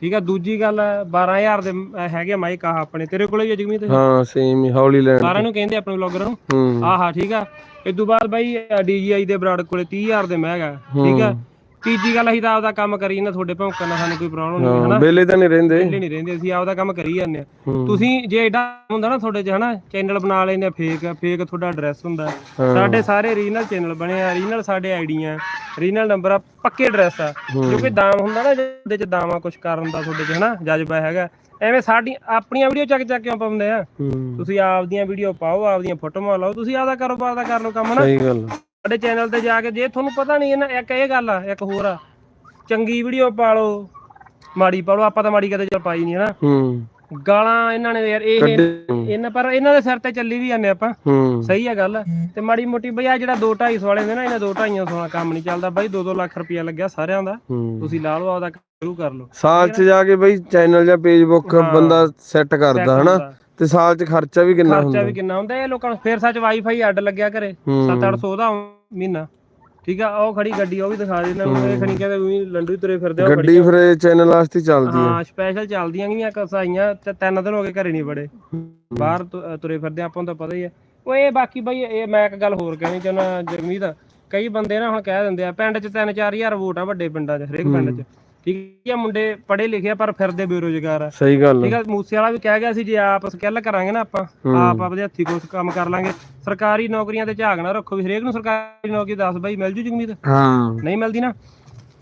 ਠੀਕ ਆ ਦੂਜੀ ਗੱਲ 12000 ਦੇ ਅਹ ਹੈਗੇ ਮਾਈਕ ਆਹ ਆਪਣੇ। ਤੇਰੇ ਕੋਲੇ ਹੀ ਆ ਜਗਮੀਤ ਹਾਂ ਸੇਮ ਹੀ ਹੌਲੀ ਲੈਣ ਸਾਰਿਆਂ ਨੂੰ ਕਹਿੰਦੇ ਆਪਣੇ ਵਲੌਗਰਾਂ ਨੂੰ। ਹੂੰ। ਆਹਾ ਠੀਕ ਆ। ਇਸ ਤੋਂ ਬਾਅਦ ਬਾਈ ਡੀਜੀਆਈ ਦੇ ਬਰਾਡ ਕੋਲੇ 30000 ਦੇ ਮਹਿੰਗਾ ਠੀਕ ਆ। ਤੀਜੀ ਗੱਲ ਅਸੀਂ ਤਾਂ ਆਪਦਾ ਕੰਮ ਕਰੀ ਨਾ ਤੁਹਾਡੇ ਭੌਂਕਣ ਨਾਲ ਸਾਨੂੰ ਕੋਈ ਪ੍ਰੋਬਲਮ ਨਹੀਂ ਹਨਾ। ਬੇਲੇ ਤਾਂ ਨਹੀਂ ਰਹਿੰਦੇ। ਵਿਹਲੇ ਨਹੀਂ ਰਹਿੰਦੇ ਅਸੀਂ ਆਪਦਾ ਕੰਮ ਕਰੀ ਜਾਂਦੇ ਆ ਹੂੰ। ਤੁਸੀਂ ਜੇ ਐਡਾ ਹੁੰਦਾ ਨਾ ਤੁਹਾਡੇ 'ਚ ਹਨਾ ਚੈਨਲ ਬਣਾ ਲੈਂਦੇ ਫੇਕ ਫੇਕ ਤੁਹਾਡਾ ਐਡਰੈਸ ਹੁੰਦਾ। ਸਾਡੇ ਸਾਰੇ ਰੀਜਨਲ ਚੈਨਲ ਬਣੇ ਆ ਰੀਜਨਲ ਸਾਡੇ ਆਈਡੀਆਂ ਰੀਜਨਲ ਨੰਬਰ ਆ ਪੱਕੇ ਐਡਰੈਸ ਆ। ਕੋਈ ਦਾਮ ਹੁੰਦਾ ਨਾ ਜਿਹਦੇ 'ਚ ਦਾਵਾ ਕੁਝ ਕਰਨ ਦਾ ਤੁਹਾਡੇ 'ਚ ਹਨਾ ਜਜ਼ਬਾ ਹੈਗਾ। ਐਵੇਂ ਸਾਡੀ ਆਪਣੀਆਂ ਵੀਡੀਓ ਚੱਕ ਚੱਕ ਕਿਉਂ ਪਾਉਂਦੇ ਆ? ਹੂੰ। ਤੁਸੀਂ ਆਪਦੀਆਂ ਵੀਡੀਓ ਪਾਓ ਆਪਦੀਆਂ ਫੋਟੋਆਂ ਲਾਓ ਤੁਸੀਂ ਆਪਦਾ ਕਾਰੋਬਾਰ ਦਾ ਕਰ ਲਓ ਕੰਮ ਨਾ ਸਹੀ ਗੱਲ ਆ। ਸਾਡੇ ਚੈਨਲ ਤੇ ਜਾ ਕੇ ਜੇ ਤੁਹਾਨੂੰ ਪਤਾ ਨਹੀਂ ਇਹਨਾਂ ਇੱਕ ਇਹ ਗੱਲ ਆ ਇੱਕ ਹੋਰ ਆ। ਚੰਗੀ ਵੀਡੀਓ ਪਾ ਲਓ ਮਾੜੀ ਪਾ ਲਓ ਆਪਾਂ ਤਾਂ ਮਾੜੀ ਕਦੇ ਚੱਲ ਪਾਈ ਨਹੀਂ ਹਨਾ ਹੂੰ। ਗਾਲਾਂ ਇਹਨਾਂ ਨੇ ਯਾਰ ਇਹ ਇਹਨਾਂ ਪਰ ਇਹਨਾਂ ਦੇ ਸਿਰ ਤੇ ਚੱਲੀ ਵੀ ਜਾਂਦੇ ਆਪਾਂ। ਹੂੰ। ਸਹੀ ਆ ਗੱਲ। ਤੇ ਮਾੜੀ ਮੋਟੀ ਬਈ ਆ ਜਿਹੜਾ 2 250 ਵਾਲੇ ਨੇ ਨਾ ਇਹਨਾਂ 2 250 ਵਾਲਾ ਕੰਮ ਨਹੀਂ ਚੱਲਦਾ। ਬਾਈ 2-2 ਲੱਖ ਰੁਪਇਆ ਲੱਗਿਆ ਸਾਰਿਆਂ ਦਾ। ਹੂੰ। ਤੁਸੀਂ ਲਾ ਲਓ ਆਪਦਾ ਸ਼ੁਰੂ ਕਰ ਲਓ। ਸਾਲ ਚ ਜਾ ਕੇ ਬਈ ਚੈਨਲ ਜਾਂ ਪੇਜ ਬੁੱਕ ਬੰਦਾ ਸੈੱਟ ਕਰਦਾ ਹਨਾ। ਤੇ ਸਾਲ ਚ ਖਰਚਾ ਵੀ ਕਿੰਨਾ ਖਰਚਾ ਹੁੰਦਾ? ਵੀ ਕਿੰਨਾ ਹੁੰਦਾ? ਇਹ ਲੋਕਾਂ ਨੂੰ ਫੇਰ ਸੱਚ ਵਾਈਫਾਈ ਅੱਡ ਲੱਗਿਆ ਘਰੇ। ਹੂੰ। 7-800 ਦਾ ਮਹੀਨਾ। ਠੀਕ ਆ ਉਹ ਖੜੀ ਗੱਡੀ ਉਹ ਵੀ ਦਿਖਾ ਦੇ ਇਹਨਾਂ ਨੂੰ ਇਹ ਖਣੀ ਕਹਿੰਦੇ ਵੀ ਲੰਡੂ ਹੀ ਤੁਰੇ ਫਿਰਦੇ ਆ, ਉਹ ਗੱਡੀ ਫਿਰ ਚੈਨਲ ਵਾਸਤੇ ਹੀ ਚੱਲਦੀ ਆ। ਹਾਂ ਸਪੈਸ਼ਲ ਚੱਲਦੀਆਂ ਗਈਆਂ ਕਸਾਈਆਂ ਤੇ ਤਿੰਨ ਦਿਨ ਹੋ ਗਏ ਘਰੇ ਨਹੀਂ ਬੜੇ ਬਾਹਰ ਤੁ- ਤੁਰੇ ਫਿਰਦੇ ਆ, ਆਪਾਂ ਨੂੰ ਤਾਂ ਪਤਾ ਹੀ ਹੈ ਉਹ ਇਹ ਬਾਕੀ ਬਈ ਇਹ ਮੈਂ ਇੱਕ ਗੱਲ ਹੋਰ ਕਹਿਣੀ ਚਾਹੁੰਦਾ ਜਗਮੀਤ। ਕਈ ਬੰਦੇ ਨਾ ਹੁਣ ਕਹਿ ਦਿੰਦੇ ਆ ਪਿੰਡ 'ਚ 3-4000 ਵੋਟ ਆ ਵੱਡੇ ਪਿੰਡਾਂ 'ਚ ਹਰੇਕ ਪਿੰਡ 'ਚ। ਠੀਕ ਹੈ ਮੁੰਡੇ ਪੜ੍ਹੇ ਲਿਖੇ ਆ ਪਰ ਫਿਰਦੇ ਬੇਰੋਜ਼ਗਾਰ ਆ। ਸਹੀ ਗੱਲ ਠੀਕ ਆ। ਆ ਮੂਸੇ ਵਾਲਾ ਵੀ ਕਹਿ ਗਿਆ ਸੀ ਜੇ ਆਪ ਸਕਿੱਲ ਕਰਾਂਗੇ ਨਾ ਆਪਾਂ ਆਪ ਆਪਦੇ ਹੱਥੀ ਕੁਛ ਕੰਮ ਕਰ ਲਾਂਗੇ। ਸਰਕਾਰੀ ਨੌਕਰੀਆਂ ਤੇ ਝਾਕ ਨਾ ਰੱਖੋ ਵੀ ਹਰੇਕ ਨੂੰ ਸਰਕਾਰੀ ਨੌਕਰੀ ਦੱਸ ਬਾਈ ਮਿਲ ਜੂ ਜਗਮੀਤ? ਹਾਂ। ਨਹੀਂ ਮਿਲਦੀ ਨਾ।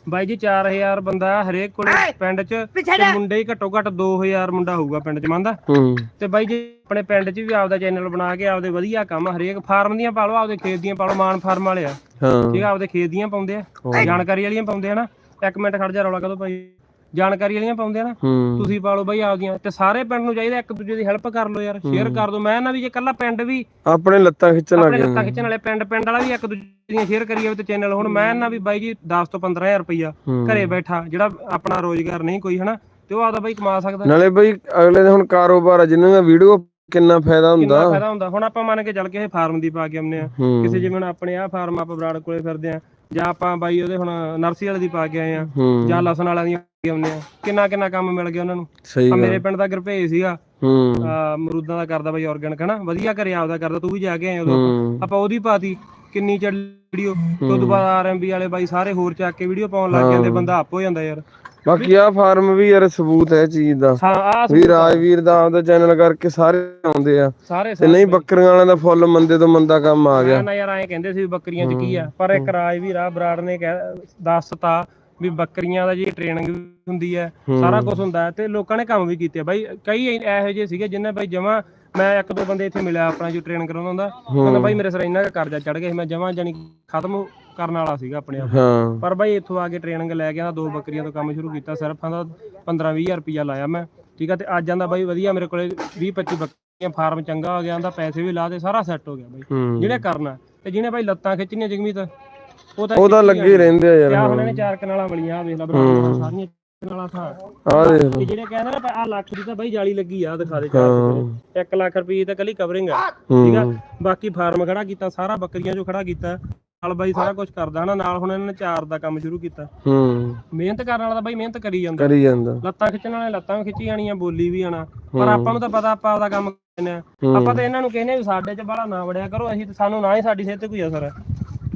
ਬਾਈ ਜੀ 4000 ਬੰਦਾ ਹਰੇਕ ਕੋਲੇ ਪਿੰਡ 'ਚ ਤੇ ਮੁੰਡੇ ਹੀ ਘੱਟੋ ਘੱਟ 2000 ਮੁੰਡਾ ਹੋਊਗਾ ਪਿੰਡ 'ਚ ਮੰਨਦਾ? ਹੂੰ। ਤੇ ਬਾਈ ਜੀ ਆਪਣੇ ਪਿੰਡ 'ਚ ਵੀ ਆਪਦਾ ਚੈਨਲ ਬਣਾ ਕੇ ਆਪਦੇ ਵਧੀਆ ਕੰਮ ਹਰੇਕ ਫਾਰਮ ਦੀਆਂ ਪਾ ਲਓ ਆਪਦੇ ਖੇਤ ਦੀਆਂ ਪਾ ਲਓ ਮਾਨ ਫਾਰਮ ਵਾਲੇ ਆ। ਹਾਂ। ਠੀਕ ਆ ਆਪਦੇ ਖੇਤ ਦੀਆਂ ਪਾਉਂਦੇ ਆ ਜਾਣਕਾਰੀ ਵਾਲੀਆਂ ਪਾਉਂਦੇ ਆ ਨਾ। ਇੱਕ ਮਿੰਟ ਖੜ ਜਾ ਰੌਲਾ ਕਦੋਂ ਭਾਈ ਜਾਣਕਾਰੀ ਵਾਲੀਆਂ ਪਾਉਂਦੇ ਆ ਨਾ ਹੂੰ। ਤੁਸੀਂ ਪਾ ਲਓ ਬਾਈ ਆਪਦੀਆਂ। ਤੇ ਸਾਰੇ ਪਿੰਡ ਨੂੰ ਚਾਹੀਦਾ ਇੱਕ ਦੂਜੇ ਦੀ ਹੈਲਪ ਕਰ ਲਓ ਯਾਰ ਸ਼ੇਅਰ ਕਰ ਦਿਓ। ਮੈਂ ਨਾ ਵੀ ਜੇ ਕੱਲਾ ਪਿੰਡ ਵੀ ਆਪਣੇ ਲੱਤਾਂ ਖਿੱਚਣ ਲੱਗ ਆਪਣੇ ਲੱਤਾਂ ਖਿੱਚਣ ਵਾਲੇ ਪਿੰਡ ਪਿੰਡ ਵਾਲਾ ਵੀ ਇੱਕ ਦੂਜੇ ਦੀਆਂ ਸ਼ੇਅਰ ਕਰੀ ਜਾਵੇ ਤੇ ਚੈਨਲ ਹੁਣ ਮੈਂ ਨਾ ਵੀ ਬਾਈ ਜੀ 10 ਤੋਂ 15000 ਰੁਪਈਆ ਹੂੰ। ਘਰੇ ਬੈਠਾ ਜਿਹੜਾ ਆਪਣਾ ਰੋਜ਼ਗਾਰ ਨਹੀਂ ਕੋਈ ਹਨਾ? ਤੇ ਉਹ ਆਪਦਾ ਬਾਈ ਕਮਾ ਸਕਦਾ। ਨਾਲੇ ਬਈ ਅਗਲੇ ਦੇ ਹੁਣ ਕਾਰੋਬਾਰ ਆ ਜਿਨ੍ਹਾਂ ਦਾ ਵੀਡੀਓ ਕਿੰਨਾ ਫਾਇਦਾ ਹੁੰਦਾ। ਕਿੰਨਾ ਫਾਇਦਾ ਹੁੰਦਾ। ਹੁਣ ਆਪਾਂ ਮੰਨ ਕੇ ਚੱਲ ਕਿਸੇ ਫਾਰਮ ਦੀ ਪਾ ਕੇ ਆਉਂਦੇ ਆ। ਹੂੰ। ਕਿਸੇ ਜਿਵੇਂ ਹੁਣ ਆਪਣੇ ਆ ਫਾਰਮ ਆਪਾਂ ਬਰਾੜ ਕੋਲੇ ਫਿਰਦੇ ਆ। ਜਾਂ ਆਪਾਂ ਬਾਈ ਉਹਦੇ ਹੁਣ ਨਰਸੀ ਵਾਲੇ ਦੀ ਪਾ ਕੇ ਆਏ ਆ ਹੂੰ। ਜਾਂ ਲਸਣ ਵਾਲਿਆਂ ਦੀਆਂ ਪਾ ਕੇ ਆਉਂਦੇ ਆ। ਕਿੰਨਾ ਕਿੰਨਾ ਕੰਮ ਮਿਲ ਗਿਆ ਉਹਨਾਂ ਨੂੰ। ਸਹੀ ਗੱਲ। ਮੇਰੇ ਪਿੰਡ ਦਾ ਗੁਰਭੇਜ ਸੀਗਾ। ਹੂੰ। ਆ ਅਮਰੂਦਾਂ ਦਾ ਕਰਦਾ ਬਾਈ ਆਰਗੈਨਿਕ ਹਨਾ? ਵਧੀਆ ਘਰੇ ਆਪਦਾ ਕਰਦਾ ਤੂੰ ਵੀ ਜਾ ਕੇ ਆਇਆ ਉਦੋਂ। ਹੂੰ। ਆਪਾਂ ਉਹਦੀ ਪਾਤੀ ਕਿੰਨੀ ਚੱਲ ਵੀਡੀਓ ਤੋਂ ਤੋਂ ਬਾਅਦ ਆਰਐਮਬੀ ਵਾਲੇ ਬਾਈ ਸਾਰੇ ਹੋਰ ਚੱਕ ਕੇ ਵੀਡੀਓ ਪਾਉਣ ਲੱਗ ਜਾਂਦੇ ਬੰਦਾ ਆਪ ਹੋ ਜਾਂਦਾ ਯਾਰ। ਬਾਕੀ ਆ ਫਾਰਮ ਵੀ ਯਾਰ ਸਬੂਤ ਹੈ ਚੀਜ਼ ਦਾ। ਹਾਂ ਆ ਵੀ ਰਾਜਵੀਰ ਦਾ ਆਪਦਾ ਚੈਨਲ ਕਰਕੇ ਸਾਰੇ ਆਉਂਦੇ ਆ। ਸਾਰੇ ਤੇ ਨਹੀਂ ਬੱਕਰੀਆਂ ਵਾਲਿਆਂ ਦਾ ਫੁੱਲ ਮੰਦੇ ਤੋਂ ਮੰਦਾ ਕੰਮ ਆ ਗਿਆ। ਨਾ ਯਾਰ ਐਂ ਕਹਿੰਦੇ ਸੀ ਬੱਕਰੀਆਂ 'ਚ ਕੀ ਆ। ਪਰ ਇੱਕ ਰਾਜਵੀਰ ਆ ਬਰਾੜ ਨੇ ਕਹਿ ਦੱਸਤਾ ਵੀ ਬੱਕਰੀਆਂ ਦਾ ਜੀ ਟ੍ਰੇਨਿੰਗ ਹੁੰਦੀ ਹੈ ਸਾਰਾ ਕੁਝ ਹੁੰਦਾ ਹੈ ਤੇ ਲੋਕਾਂ ਨੇ ਕੰਮ ਵੀ ਕੀਤੇ ਬਾਈ ਕਈ ਇਹੋ ਜਿਹੇ ਸੀਗੇ ਜਿਨ੍ਹਾਂ ਬਾਈ ਜਮਾ ਮੈਂ ਇੱਕ ਦੋ ਬੰਦੇ ਇੱਥੇ ਮਿਲਿਆ ਆਪਣਾ ਜੋ ਟ੍ਰੇਨ ਕਰਾਉਂਦਾ ਹੁੰਦਾ ਕਹਿੰਦਾ ਬਾਈ ਮੇਰੇ ਸਿਰ ਇੰਨਾ ਕੁ ਕਰਜ਼ਾ ਚੜ ਗਿਆ ਸੀ ਮੈਂ ਜਮਾ ਜਾਨੀ ਖਤਮ ਕਰਨ ਵਾਲਾ ਸੀਗਾ ਆਪਣੇ ਆਪ। ਹਾਂ। ਪਰ ਬਾਈ ਇੱਥੋਂ ਆ ਕੇ ਟ੍ਰੇਨਿੰਗ ਲੈ ਗਿਆ ਦੋ ਬੱਕਰੀਆਂ ਤੋਂ ਕੰਮ ਸ਼ੁਰੂ ਕੀਤਾ ਸਿਰਫ ਆਂਦਾ 15 20000 ਰੁਪਇਆ ਲਾਇਆ ਮੈਂ। ਠੀਕ ਆ ਤੇ ਅੱਜ ਆਂਦਾ ਬਾਈ ਵਧੀਆ ਮੇਰੇ ਕੋਲੇ 20 25 ਬੱਕਰੀਆਂ ਫਾਰਮ ਚੰਗਾ ਹੋ ਗਿਆ ਆਂਦਾ ਪੈਸੇ ਵੀ ਲਾ ਦੇ ਸਾਰਾ ਸੈੱਟ ਹੋ ਗਿਆ ਬਾਈ। ਜਿਹਨੇ ਕਰਨਾ ਤੇ ਜਿਹਨੇ ਬਾਈ ਲੱਤਾਂ ਖਿੱਚਣੀਆਂ ਜਗਮੀਤ ਉਹ ਤਾਂ ਉਹ ਤਾਂ ਲੱਗੇ ਰਹਿੰਦੇ ਆ ਯਾਰ ਹੁਣ ਇਹਨੇ ਚਾਰ ਕਨਾਲਾਂ ਵਾਲੀਆਂ ਆ ਵੇਖ ਲਾ ਬਣਾ ਸਾਰੀਆਂ ਖਿੱਚਣ ਵਾਲਾ ਥਾਂ। ਆਹ ਦੇਖ ਲਓ। ਇਹ ਜਿਹੜੇ ਕਹਿੰਦੇ ਨਾ ਆ ਲੱਖ ਦੀ ਤਾਂ ਬਾਈ ਜਾਲੀ ਲੱਗੀ ਆ ਦਿਖਾ ਦੇ। ਚਾਰ 1 ਲੱਖ ਰੁਪਏ ਤਾਂ ਕੱਲੀ ਕਵਰਿੰਗ ਆ। ਠੀਕ ਆ? ਬਾਕੀ ਫਾਰਮ ਖੜਾ ਕੀਤਾ ਸਾਰਾ ਬੱਕਰੀਆਂ ਚੋਂ ਖੜਾ ਕੀਤਾ। ਨਾਲ ਬਾਈ ਸਾਰਾ ਕੁਝ ਕਰਦਾ ਹਨਾ ਨਾਲ ਹੁਣ ਇਹਨਾਂ ਨੇ ਚਾਰ ਦਾ ਕੰਮ ਸ਼ੁਰੂ ਕੀਤਾ। ਹੂੰ। ਮਿਹਨਤ ਕਰਨ ਵਾਲਾ ਤਾਂ ਬਾਈ ਮਿਹਨਤ ਕਰੀ ਜਾਂਦਾ। ਕਰੀ ਜਾਂਦਾ। ਲੱਤਾਂ ਖਿੱਚਣ ਵਾਲੇ ਲੱਤਾਂ ਵੀ ਖਿੱਚੀ ਜਾਣੀਆਂ ਬੋਲੀ ਵੀ ਆਣਾ ਪਰ ਆਪਾਂ ਨੂੰ ਤਾਂ ਪਤਾ ਆਪਾਂ ਆਪਦਾ ਕੰਮ ਕਰਨੇ ਆ। ਆਪਾਂ ਤਾਂ ਇਹਨਾਂ ਨੂੰ ਕਹਿੰਦੇ ਆ ਵੀ ਸਾਡੇ ਚ ਬਾਹਲਾ ਨਾ ਵੜਿਆ ਕਰੋ ਅਸੀਂ ਤਾਂ ਸਾਨੂੰ ਨਾ ਹੀ ਸਾਡੀ ਸਿਹਤ ਤੇ ਕੋਈ ਅਸਰ ਹੈ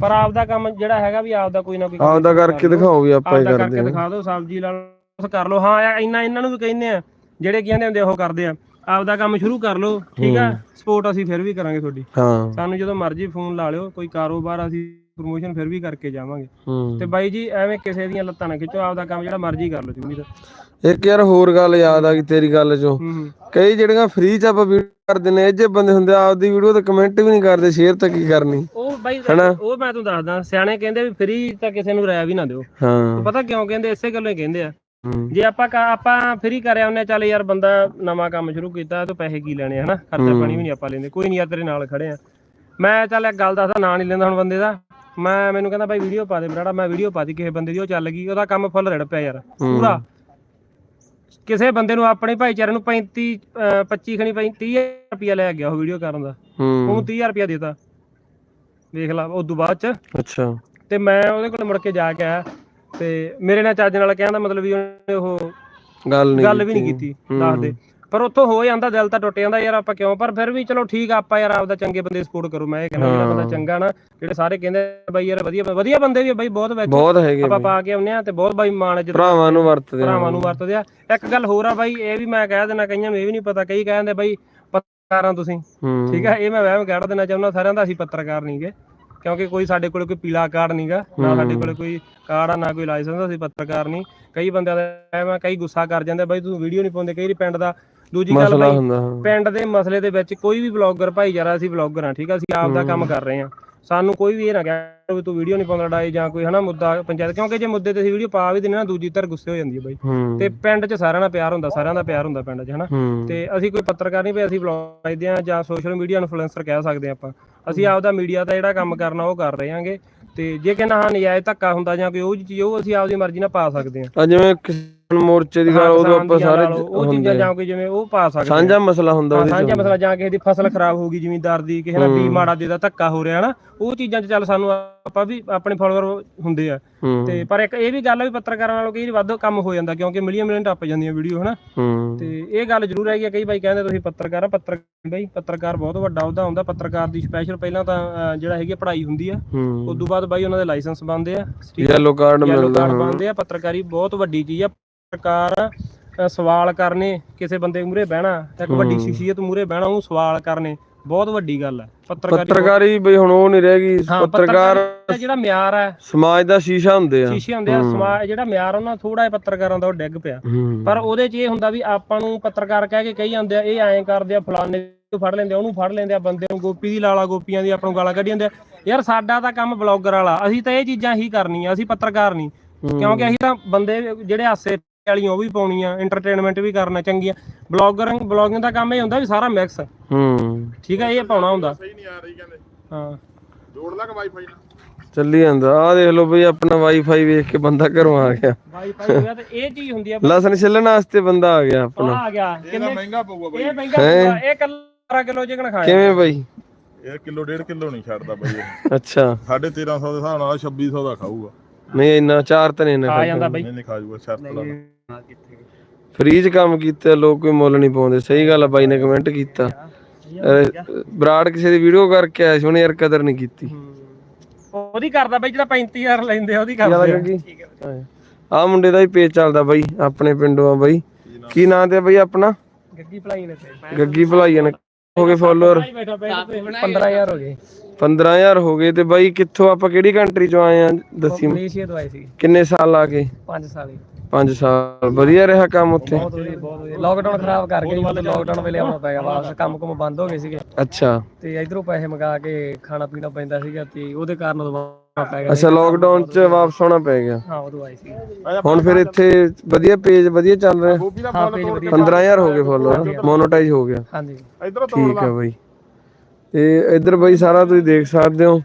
ਪਰ ਆਪਦਾ ਕੰਮ ਜਿਹੜਾ ਹੈਗਾ ਵੀ ਆਪਦਾ ਕੋਈ ਨਾ ਕੋਈ ਆਪਦਾ ਕਰਕੇ ਦਿਖਾਓ ਵੀ ਆਪਾਂ ਹੀ ਆਪਦਾ ਕਰਦੇ ਕਰਕੇ ਹਾਂ। ਦਿਖਾ ਦਿਓ ਸਬਜ਼ੀ ਲਾ ਲਓ ਕਰ ਲਓ। ਹਾਂ ਯਾਰ ਇੰਨਾ ਇਹਨਾਂ ਨੂੰ ਵੀ ਕਹਿੰਦੇ ਆ ਜਿਹੜੇ ਕਹਿੰਦੇ ਹੁੰਦੇ ਆ ਉਹ ਕਰਦੇ ਆ। ਆਪਦਾ ਕੰਮ ਸ਼ੁਰੂ ਕਰ ਲਓ ਠੀਕ ਆ? ਸਪੋਰਟ ਅਸੀਂ ਫਿਰ ਵੀ ਕਰਾਂਗੇ ਤੁਹਾਡੀ। ਹਾਂ। ਸਾਨੂੰ ਜਦੋਂ ਮਰਜ਼ੀ ਫੋਨ ਲਾ ਲਿਓ ਕੋਈ ਕਾਰੋਬਾਰ ਅਸੀਂ ਪ੍ਰੋਮੋਸ਼ਨ ਫਿਰ ਵੀ ਕਰਕੇ ਜਾਵਾਂਗੇ। ਹੂੰ। ਤੇ ਬਾਈ ਜੀ ਐਵੇਂ ਕਿਸੇ ਦੀਆਂ ਲੱਤਾਂ ਨਾ ਖਿੱਚੋ ਆਪਦਾ ਕੰਮ ਜਿਹੜਾ ਮਰਜ਼ੀ ਕਰ ਲਓ ਚੁੰਨੀ ਦਾ ਇੱਕ ਯਾਰ ਹੋਰ ਗੱਲ ਯਾਦ ਆ ਗਈ ਤੇਰੀ ਗੱਲ ਚੋਂ। ਹੂੰ ਹੂੰ। ਕਈ ਜਿਹੜੀਆਂ ਫ੍ਰੀ ਚ ਆਪਾਂ ਵੀਡੀਓ ਕਰਦੇ ਨੇ ਇਹ ਜੇ ਬੰਦੇ ਹੁੰਦੇ ਆ, ਆਪਦੀ ਵੀਡੀਓ ਤੇ ਕਮੈਂਟ ਵੀ ਨਹੀਂ ਕਰਦੇ ਸ਼ੇਅਰ ਤਾਂ ਕੀ ਕਰਨੀ? ਉਹ ਬਾਈ ਹਨਾ? ਉਹ ਮੈਂ ਤੁਹਾਨੂੰ ਦੱਸਦਾ ਸਿਆਣੇ ਕਹਿੰਦੇ ਵੀ ਫ੍ਰੀ ਤਾਂ ਕਿਸੇ ਨੂੰ ਰਾਇ ਵੀ ਨਾ ਦਿਓ। ਹਾਂ। ਪਤਾ ਕਿਉਂ ਕਹਿੰਦੇ? ਇਸੇ ਗੱਲੋਂ ਹੀ ਕਹਿੰਦੇ ਆ। ਜੇ ਆਪਾਂ ਆਪਾਂ ਫ੍ਰੀ ਕਰਿਆ ਉਹਨੇ ਚੱਲ ਯਾਰ ਬੰਦਾ ਨਵਾਂ ਕੰਮ ਸ਼ੁਰੂ ਕੀਤਾ ਤੇ ਪੈਸੇ ਕੀ ਲੈਣੇ ਹਨਾ? ਖਰਚਾ ਪਾਣੀ ਵੀ ਨਹੀਂ ਆਪਾਂ ਲੈਂਦੇ। ਕੋਈ ਨਹੀਂ ਯਾਰ ਤੇਰੇ ਨਾਲ ਖੜੇ ਆ। ਮੈਂ ਚੱਲ ਇੱਕ ਗੱਲ ਦੱਸਦਾ ਨਾਂ ਨਹੀਂ ਲੈਂਦਾ ਹੁਣ ਬੰਦੇ ਦਾ। ਮੈਂ ਮੈਨੂੰ ਕਹਿੰਦਾ ਬਾਈ ਵੀਡੀਓ ਪਾ ਦੇ ਬਰਾੜਾ ਮੈਂ ਵੀਡੀਓ ਪਾਤੀ ਕਿਸੇ ਬੰਦੇ ਦੀ ਉਹ ਚੱਲ ਗਈ। ਉਹਦਾ ਕੰਮ ਫੁੱਲ ਰੜ ਪਿਆ ਯਾਰ ਪੂਰਾ। ਕਿਸੇ ਬੰਦੇ ਨੂੰ ਆਪਣੇ ਭਾਈਚਾਰੇ ਨੂੰ 35 ਅਹ 25 ਖਣੀ 35 ਰੁਪਿਆ ਲੈ ਗਿਆ ਉਹ ਵੀਡੀਓ ਕਰਨ ਦਾ। ਉਹਨੂੰ 30000 ਰੁਪਿਆ ਦੇਤਾ। ਵੇਖ ਲਾ ਉਸ ਤੋਂ ਬਾਅਦ ਚ ਅੱਛਾ। ਤੇ ਮੈਂ ਉਹਦੇ ਕੋਲ ਮੁੜ ਕੇ ਜਾ ਕੇ ਆਇਆ। ਤੇ ਮੇਰੇ ਨਾਲ ਚੱਜ ਨਾਲ ਕਹਿਣ ਦਾ ਮਤਲਬ ਵੀ ਉਹਨੇ ਉਹ ਗੱਲ ਨਹੀਂ ਗੱਲ ਵੀ ਨਹੀਂ ਕੀਤੀ। ਦੱਸ ਦੇ। ਪਰ ਉੱਥੋਂ ਹੋ ਜਾਂਦਾ ਦਿਲ ਤਾਂ ਟੁੱਟ ਜਾਂਦਾ ਯਾਰ ਆਪਾਂ ਕਿਉਂ? ਪਰ ਫਿਰ ਵੀ ਚਲੋ ਠੀਕ ਆ ਆਪਾਂ ਯਾਰ ਆਪਦਾ ਚੰਗੇ ਬੰਦੇ ਸਪੋਰਟ ਕਰੋ। ਮੈਂ ਇਹ ਕਹਿੰਦਾ ਜਿਹੜਾ ਬੰਦਾ ਚੰਗਾ ਨਾ ਜਿਹੜੇ ਸਾਰੇ ਕਹਿੰਦੇ ਬਾਈ ਯਾਰ ਵਧੀਆ ਵਧੀਆ ਬੰਦੇ ਵੀ ਬਾਈ ਬਹੁਤ ਵਿੱਚ ਬਹੁਤ ਹੈਗੇ ਆਪਾਂ। ਪਾ ਕੇ ਆਉਂਦੇ ਆ ਤੇ ਬਹੁਤ ਬਾਈ ਮਾਣ ਇੱਜ਼ਤ ਭਰਾਵਾਂ ਨੂੰ ਵਰਤਦੇ ਆ। ਭਰਾਵਾਂ ਨੂੰ ਵਰਤਦੇ ਆ। ਇੱਕ ਗੱਲ ਹੋਰ ਆ ਬਾਈ ਇਹ ਵੀ ਮੈਂ ਕਹਿ ਦੇਣਾ ਕਈਆਂ ਨੂੰ ਇਹ ਵੀ ਨਹੀਂ ਪਤਾ ਕਈ ਕਹਿੰਦੇ ਬਾਈ ਪੱਤਰਕਾਰਾਂ ਤੁਸੀਂ। ਠੀਕ ਆ ਇਹ ਮੈਂ ਵਹਿਮ ਕਹਿ ਦੇਣਾ ਚਾਹੁੰਦਾ ਸਾਰਿਆਂ ਦਾ ਅਸੀਂ ਪੱਤਰਕਾਰ ਨਹੀਂਗੇ ਕਿਉਂਕਿ ਕੋਈ ਸਾਡੇ ਕੋਲ ਕੋਈ ਪੀਲਾ ਕਾਰਡ ਨਹੀਂਗਾ ਨਾ ਸਾਡੇ ਕੋਲ ਕੋਈ ਕਾਰਡ ਆ ਨਾ ਕੋਈ ਲਾਇਸੈਂਸ ਅਸੀਂ ਪੱਤਰਕਾਰ ਨਹੀਂ ਕਈ ਬੰਦਿਆਂ ਦਾ ਐਵੇਂ ਕਈ ਗੁੱਸਾ ਕਰ ਜਾਂਦੇ ਬਾਈ ਤੂੰ ਵੀਡੀਓ ਨਹੀਂ ਪਾਉਂਦੇ ਕਈ ਵਾਰੀ ਪਿੰਡ ਦਾ। ਦੂਜੀ ਗੱਲ ਬਾਈ ਪਿੰਡ ਦੇ ਮਸਲੇ ਦੇ ਵਿੱਚ ਕੋਈ ਵੀ ਬਲੌਗਰ ਭਾਈਚਾਰਾ ਅਸੀਂ ਬਲੌਗਰ ਆ ਠੀਕ ਆ ਅਸੀਂ ਆਪ ਦਾ ਕੰਮ ਕਰ ਰਹੇ ਆ ਸਾਨੂੰ ਕੋਈ ਵੀ ਇਹ ਨਾ ਕਹਿ ਵੀ ਤੂੰ ਵੀਡੀਓ ਨਹੀਂ ਪਾਉਂਦਾ ਲੜਾਈ ਜਾਂ ਕੋਈ ਹਨਾ ਮੁੱਦਾ ਪੰਚਾਇਤ ਕਿਉਂਕਿ ਜੇ ਮੁੱਦੇ ਤੇ ਅਸੀਂ ਵੀਡੀਓ ਪਾ ਵੀ ਦਿੰਦੇ ਨਾ ਦੂਜੀ ਧਰ ਗੁੱਸੇ ਹੋ ਜਾਂਦੀ ਹੈ ਬਾਈ। ਤੇ ਪਿੰਡ 'ਚ ਸਾਰਿਆਂ ਦਾ ਪਿਆਰ ਹੁੰਦਾ ਸਾਰਿਆਂ ਦਾ ਪਿਆਰ ਹੁੰਦਾ ਪਿੰਡ 'ਚ ਹਨਾ। ਤੇ ਅਸੀਂ ਕੋਈ ਪੱਤਰਕਾਰ ਨਹੀਂ ਵੀ ਅਸੀਂ ਬਲੌਗ ਲਾਈਦੇ ਆ ਜਾਂ ਸੋਸ਼ਲ ਮੀਡੀਆ ਇਨਫਲੂਐਂਸਰ ਕਹਿ ਸਕਦੇ ਆ ਆਪਾਂ। ਅਸੀਂ ਆਪਦਾ ਮੀਡੀਆ ਦਾ ਜਿਹੜਾ ਕੰਮ ਕਰਨਾ ਉਹ ਕਰ ਰਹੇ ਹਾਂਗੇ। ਤੇ ਜੇ ਕਹਿੰਦਾ ਹਾਂ ਨਜਾਇਜ਼ ਧੱਕਾ ਹੁੰਦਾ ਜਾਂ ਕੋਈ ਉਹ ਚੀਜ਼ ਉਹ ਅਸੀਂ ਆਪਦੀ ਮਰਜ਼ੀ ਨਾਲ ਪਾ ਸਕਦੇ ਆ ਆ ਜਿਵੇਂ ਕਿਸਾਨ ਮੋਰਚੇ ਦੀ ਗੱਲ ਉਦੋਂ ਆਪਾਂ ਸਾਰੇ ਉਹ ਚੀਜ਼ਾਂ ਜਾਂ ਕੋਈ ਜਿਵੇਂ ਉਹ ਪਾ ਸਕਦੇ ਸਾਂਝਾ ਮਸਲਾ ਹੁੰਦਾ ਹਾਂ, ਉਹਦੇ ਸਾਂਝਾ ਮਸਲਾ ਜਾਂ ਕਿਸੇ ਦੀ ਫਸਲ ਖਰਾਬ ਹੋ ਗਈ ਜ਼ਿਮੀਂਦਾਰ ਦੀ ਕਿਸੇ ਨਾਲ ਬੀ ਮਾੜਾ ਦੇ ਦਾ ਧੱਕਾ ਹੋ ਰਿਹਾ ਹਨਾ ਉਹ ਚੀਜ਼ਾਂ 'ਚ ਚੱਲ ਸਾਨੂੰ ਆਪਾਂ ਵੀ ਆਪਣੇ ਫਾਲੋਅਰ ਹੁੰਦੇ ਆ। ਤੇ ਪਰ ਇੱਕ ਇਹ ਵੀ ਗੱਲ ਆ ਵੀ ਪੱਤਰਕਾਰਾਂ ਨਾਲੋਂ ਕਈ ਵਾਰੀ ਵੱਧ ਕੰਮ ਹੋ ਜਾਂਦਾ ਕਿਉਂਕਿ ਮਿਲੀਅਨ ਮਿਲੀਅਨ ਟੱਪ ਜਾਂਦੀਆਂ ਵੀਡੀਓ ਹਨਾ। ਤੇ ਇਹ ਗੱਲ ਜ਼ਰੂਰ ਹੈਗੀ ਆ ਕਈ ਬਾਈ ਕਹਿੰਦੇ ਤੁਸੀਂ ਪੱਤਰਕਾਰ ਆ ਪੱਤਰਕਾਰ ਬਾਈ ਪੱਤਰਕਾਰ ਬਹੁਤ ਵੱਡਾ ਉਹਦਾ ਹੁੰਦਾ। ਪੱਤਰਕਾਰ ਦੀ ਸਪੈਸ਼ਲ ਪਹਿਲਾਂ ਤਾਂ ਜਿਹੜਾ ਹੈਗੀ ਪੜ੍ਹਾਈ ਹੁੰਦੀ ਆ। ਉਸ ਤੋਂ ਬਾਅਦ ਬਾਈ ਉਹਨਾਂ ਦੇ ਲਾਇਸੈਂਸ ਬਣਦੇ ਆ। ਯੈਲੋ ਕਾਰਡ ਮਿਲਦਾ ਬਣਦੇ ਆ। ਪੱਤਰਕਾਰੀ ਬਹੁਤ ਵੱਡੀ ਚੀਜ਼ ਆ। ਪੱਤਰਕਾਰ ਸਵਾਲ ਕਰਨੇ ਕਿਸੇ ਬੰਦੇ ਮੂਰੇ ਬਹਿਣਾ ਇੱਕ ਵੱਡੀ ਸ਼ਖਸੀਅਤ ਮੂਰੇ ਬਹਿਣਾ ਉਹਨੂੰ ਸਵਾਲ ਕਰਨੇ। ਬਹੁਤ ਵੱਡੀ ਗੱਲ ਹੈ। ਪੱਤਰਕਾਰੀ ਪੱਤਰਕਾਰੀ ਬਈ ਹੁਣ ਉਹ ਨਹੀਂ ਰਹਿ ਗਈ। ਹਾਂ ਪੱਤਰਕਾਰ ਦਾ ਜਿਹੜਾ ਮਿਆਰ ਹੈ। ਸਮਾਜ ਦਾ ਸ਼ੀਸ਼ਾ ਹੁੰਦੇ ਆ। ਸ਼ੀਸ਼ੇ ਹੁੰਦੇ ਆ। ਸਮਾਜ ਜਿਹੜਾ ਮਿਆਰ ਉਹਨਾਂ ਥੋੜਾ ਜਿਹਾ ਪੱਤਰਕਾਰਾਂ ਦਾ ਉਹ ਡਿੱਗ ਪਿਆ। ਹੂੰ। ਪਰ ਉਹਦੇ 'ਚ ਇਹ ਹੁੰਦਾ ਵੀ ਆਪਾਂ ਨੂੰ ਪੱਤਰਕਾਰ ਕਹਿ ਕੇ ਕਹੀ ਜਾਂਦੇ ਆ ਇਹ ਐਂ ਕਰਦੇ ਆ ਫਲਾਣੇ ਨੂੰ ਫੜ ਲੈਂਦੇ ਆ ਉਹਨੂੰ ਫੜ ਲੈਂਦੇ ਆ ਬੰਦੇ ਨੂੰ ਗੋਪੀ ਦੀ ਲਾਲਾ ਗੋਪੀਆਂ ਦੀ ਆਪਾਂ ਨੂੰ ਗਾਲਾਂ ਕੱਢੀ ਜਾਂਦੇ ਆ ਯਾਰ ਸਾਡਾ ਤਾਂ ਕੰਮ ਬਲੌਗਰ ਵਾਲਾ। ਅਸੀਂ ਤਾਂ ਇਹ ਚੀਜ਼ਾਂ ਹੀ ਕਰਨੀਆਂ ਅਸੀਂ ਪੱਤਰਕਾਰ ਨਹੀਂ। ਕਿਉਂਕਿ ਅਸੀਂ ਤਾਂ ਬੰਦੇ ਜਿਹੜੇ ਹਾਸੇ ਵਾਲੀਆਂ ਉਹ ਵੀ ਪਾਉਣੀਆਂ ਐਂਟਰਟੇਨਮੈਂਟ ਵੀ ਕਰਨਾ ਚੰਗੀਆਂ। ਬਲੌਗਰਿੰਗ ਬਲੌਗਿੰਗ ਦਾ ਕੰਮ ਇਹ ਹੁੰਦਾ ਵੀ ਸਾਰਾ ਮਿਕਸ ਹੂੰ। ਠੀਕ ਹੈ ਇਹ ਪਾਉਣਾ ਹੁੰਦਾ। ਸਹੀ ਨਹੀਂ ਆ ਰਹੀ ਕਹਿੰਦੇ। ਹਾਂ। ਜੋੜ ਲਾ ਕੇ ਵਾਈਫਾਈ ਨਾਲ ਚੱਲੀ ਜਾਂਦਾ। ਆ ਦੇਖ ਲਓ ਬਈ ਆਪਣਾ ਵਾਈਫਾਈ ਵੇਖ ਕੇ ਬੰਦਾ ਘਰੋਂ ਆ ਗਿਆ। ਵਾਈਫਾਈ ਹੋ ਗਿਆ ਤੇ ਇਹ ਚੀਜ਼ ਹੁੰਦੀ ਆ ਲਸਣ ਛਿੱਲਣ ਵਾਸਤੇ ਬੰਦਾ ਆ ਗਿਆ ਆਪਣਾ। ਆ ਗਿਆ। ਕਿੰਨੇ ਮਹਿੰਗਾ ਪਊਗਾ ਬਾਈ। ਇਹ ਮਹਿੰਗਾ ਪਊਗਾ, ਇਹ ਕੱਲਾ ਕਿਲੋ ਚਿਕਨ ਖਾਇਆ। ਕਿਵੇਂ ਬਈ? ਇਹ ਕਿਲੋ ਡੇਢ ਕਿਲੋ ਨਹੀਂ ਛੱਡਦਾ ਬਾਈ ਇਹ। ਅੱਛਾ। 1350 ਦੇ ਹਿਸਾਬ ਨਾਲ 2600 ਦਾ ਖਾਊਗਾ। ਨਹੀਂ ਇੰਨਾ ਚਾਰ ਤਾਂ ਨਹੀਂ ਨਾ ਆ ਜਾਂਦਾ ਬਈ। ਨਹੀਂ ਨਹੀਂ ਖਾ ਜੂਗਾ ਸ਼ਰਤ ਲਾ ਲਾ। ਫ੍ਰੀ ਚ ਕੰਮ ਕੀਤੇ ਲੋਕ ਕੋਈ ਮੁੱਲ ਨਹੀਂ ਪਾਉਂਦੇ। ਸਹੀ ਗੱਲ ਆ ਬਾਈ ਨੇ ਕਮੈਂਟ ਕੀਤਾ। ਅਹ, ਬਰਾੜ ਕਿਸੇ ਦੀ ਵੀਡੀਓ ਕਰਕੇ ਆਇਆ ਸੀ ਉਹਨੇ ਯਾਰ ਕਦਰ ਨਹੀਂ ਕੀਤੀ। ਉਹਦੀ ਕਰਦਾ ਬਈ ਜਿਹੜਾ 35000 ਲੈਂਦੇ ਆ ਉਹਦੀ ਕਰਦਾ। ਆ ਮੁੰਡੇ ਦਾ ਹੀ ਪੇਜ ਚੱਲਦਾ ਬਾਈ ਆਪਣੇ ਪਿੰਡੋਂ ਆ ਬਾਈ। ਕੀ ਨਾਂ ਤੇ ਆ ਬਾਈ ਆਪਣਾ? ਗੱਗੀ ਭਲਾਈ ਨੇ। ਗੱਗੀ ਭਲਾਈਆ ਨੇ ਹੋ ਗਏ ਫਾਲੋਅਰ ਬੈਠਾ ਬੈਠਾ 15000 ਹੋ ਗਏ। 15000 ਹੋ ਗਏ ਤੇ ਬਾਈ ਕਿੱਥੋਂ ਆਪਾਂ ਕਿਹੜੀ ਕੰਟਰੀ ਚੋਂ ਆਏ ਆ? ਦੱਸੀ ਮਲੇਸ਼ੀਆ ਤੋਂ ਆਏ ਸੀ। ਕਿੰਨੇ ਸਾਲ ਲਾ ਕੇ 5 ਸਾਲ ਹੀ। 5 ਸਾਲ। ਵਧੀਆ ਰਿਹਾ ਕੰਮ ਉੱਥੇ? ਬਹੁਤ ਵਧੀਆ ਬਹੁਤ ਵਧੀਆ। ਲੋਕਡਾਊਨ ਖਰਾਬ ਕਰ ਗਏ ਮਤਲਬ ਲੋਕਡਾਊਨ ਵੇਲੇ ਆਉਣਾ ਪੈ ਗਿਆ। ਵਾਪਸ ਕੰਮ ਕੁਮ ਬੰਦ ਹੋ ਗਏ ਸੀਗੇ। ਅੱਛਾ। ਤੇ ਇਧਰੋਂ ਪੈਸੇ ਮੰਗਾ ਕੇ ਖਾਣਾ ਪੀਣਾ ਪੈਂਦਾ ਸੀਗਾ ਤੇ ਉਹਦੇ ਕਾਰਨ ਪੈ ਗਿਆ ਅੱਛਾ ਲੋਕਡਾਊਨ ਚ ਵਾਪਸ ਆਉਣਾ ਪੈ ਗਿਆ। ਹਾਂ ਉਦੋਂ ਆਏ ਸੀ। ਹੁਣ ਫਿਰ ਇੱਥੇ ਵਧੀਆ ਪੇਜ ਵਧੀਆ ਚੱਲ ਰਿਹਾ। ਗੋਭੀ ਦਾ ਹਾਂ ਫਲ ਪੇਜ ਤੋੜ ਵਧੀਆ 15000 ਹੋ ਗਏ ਫਾਲੋਅਰ ਮੋਨੋਟਾਈਜ਼ ਹੋ। ਗਿਆ। ਹਾਂਜੀ। ਇਧਰੋਂ ਤੋੜ ਠੀਕ ਹੈ ਬਾਈ। ਤੇ ਇੱਧਰ ਬਾਈ ਸਾਰਾ ਤੁਸੀਂ ਦੇਖ ਸਕਦੇ ਹੋ।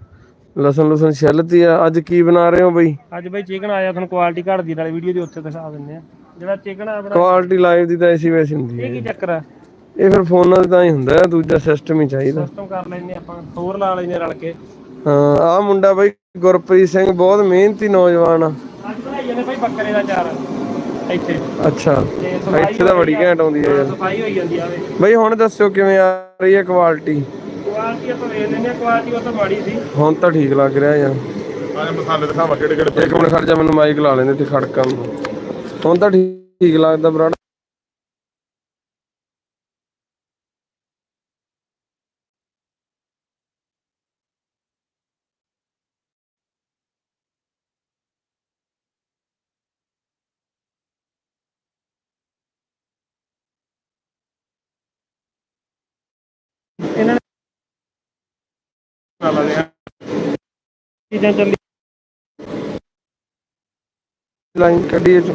ਲਸਣ ਲਸਣ ਛਿੱਲਤੀ ਆ। ਅੱਜ ਕੀ ਬਣਾ ਰਹੇ ਹੋ ਬਾਈ? ਅੱਜ ਬਈ ਚਿਕਨ ਆਇਆ ਤੁਹਾਨੂੰ ਕੁਆਲਿਟੀ ਘੱਟ ਦੀ ਨਾਲੇ ਵੀਡੀਓ ਦੇ ਉੱਤੇ ਦਿਖਾ ਦਿੰਦੇ ਆ। ਜਿਹੜਾ ਚਿਕਨ ਆ ਆਪਣਾ ਕੁਆਲਿਟੀ ਲਾਈਵ ਦੀ ਤਾਂ ਐਸੀ ਵੈਸੀ ਹੁੰਦੀ ਹੈ ਇਹ ਕੀ ਚੱਕਰ ਆ? ਇਹ ਫਿਰ ਫੋਨਾਂ ਤੇ ਤਾਂ ਹੀ ਹੁੰਦਾ ਹੈ, ਦੂਜਾ ਸਿਸਟਮ ਹੀ ਚਾਹੀਦਾ। ਸਿਸਟਮ ਕਰ ਲੈਨੇ ਆਪਾਂ। ਹੋਰ ਲਾ ਲੈਨੇ ਰਲ ਕੇ। ਆ ਮੁੰਡਾ ਬਾਈ ਗੁਰਪ੍ਰੀਤ ਸਿੰਘ ਬਹੁਤ ਮਿਹਨਤੀ ਨੌਜਵਾਨ ਆ। ਅੱਜ ਬਣਾਈ ਜਾਂਦੇ ਭਾਈ ਬੱਕਰੇ ਦਾ ਚਾਰ ਇੱਥੇ। ਅੱਛਾ ਇੱਥੇ ਤਾਂ ਬੜੀ ਘੈਂਟ ਆਉਂਦੀ ਹੈ ਯਾਰ। ਸਫ਼ਾਈ ਹੋਈ ਜਾਂਦੀ ਆ ਵੇ ਬਾਈ ਹੁਣ ਦੱਸਿਓ ਕਿਵੇਂ ਆ ਰਹੀ ਹੈ ਕੁਆਲਿਟੀ ਕੁਆਲਿਟੀ ਆਪਾਂ ਵੇਖ ਲੈਨੇ ਆ ਕੁਆਲਿਟੀ ਉਹ ਤਾਂ ਮਾੜੀ ਸੀ। ਹੁਣ ਤਾਂ ਠੀਕ ਲੱਗ ਰਿਹਾ ਯਾਰ। ਆਹ ਮਸਾਲੇ ਦਿਖਾਵਾ ਕਿਹੜੇ ਕਿਹੜੇ ਇੱਕ ਮਿੰਟ ਖੜ ਜਾ ਮੈਨੂੰ ਮਾਈਕ ਲਾ ਲੈਂਦੇ ਤੇ ਖੜਕਾ। ਹੁਣ ਤਾਂ ਠੀਕ ਠੀਕ ਲੱਗਦਾ ਬਰਾੜ ਇਹਨਾਂ ਨੇ ਨਾਲ ਆ ਚੀਜ਼ਾਂ ਚੱਲੀ ਲਾਈਨ ਕੱਢੀਏ ਚੋਂ।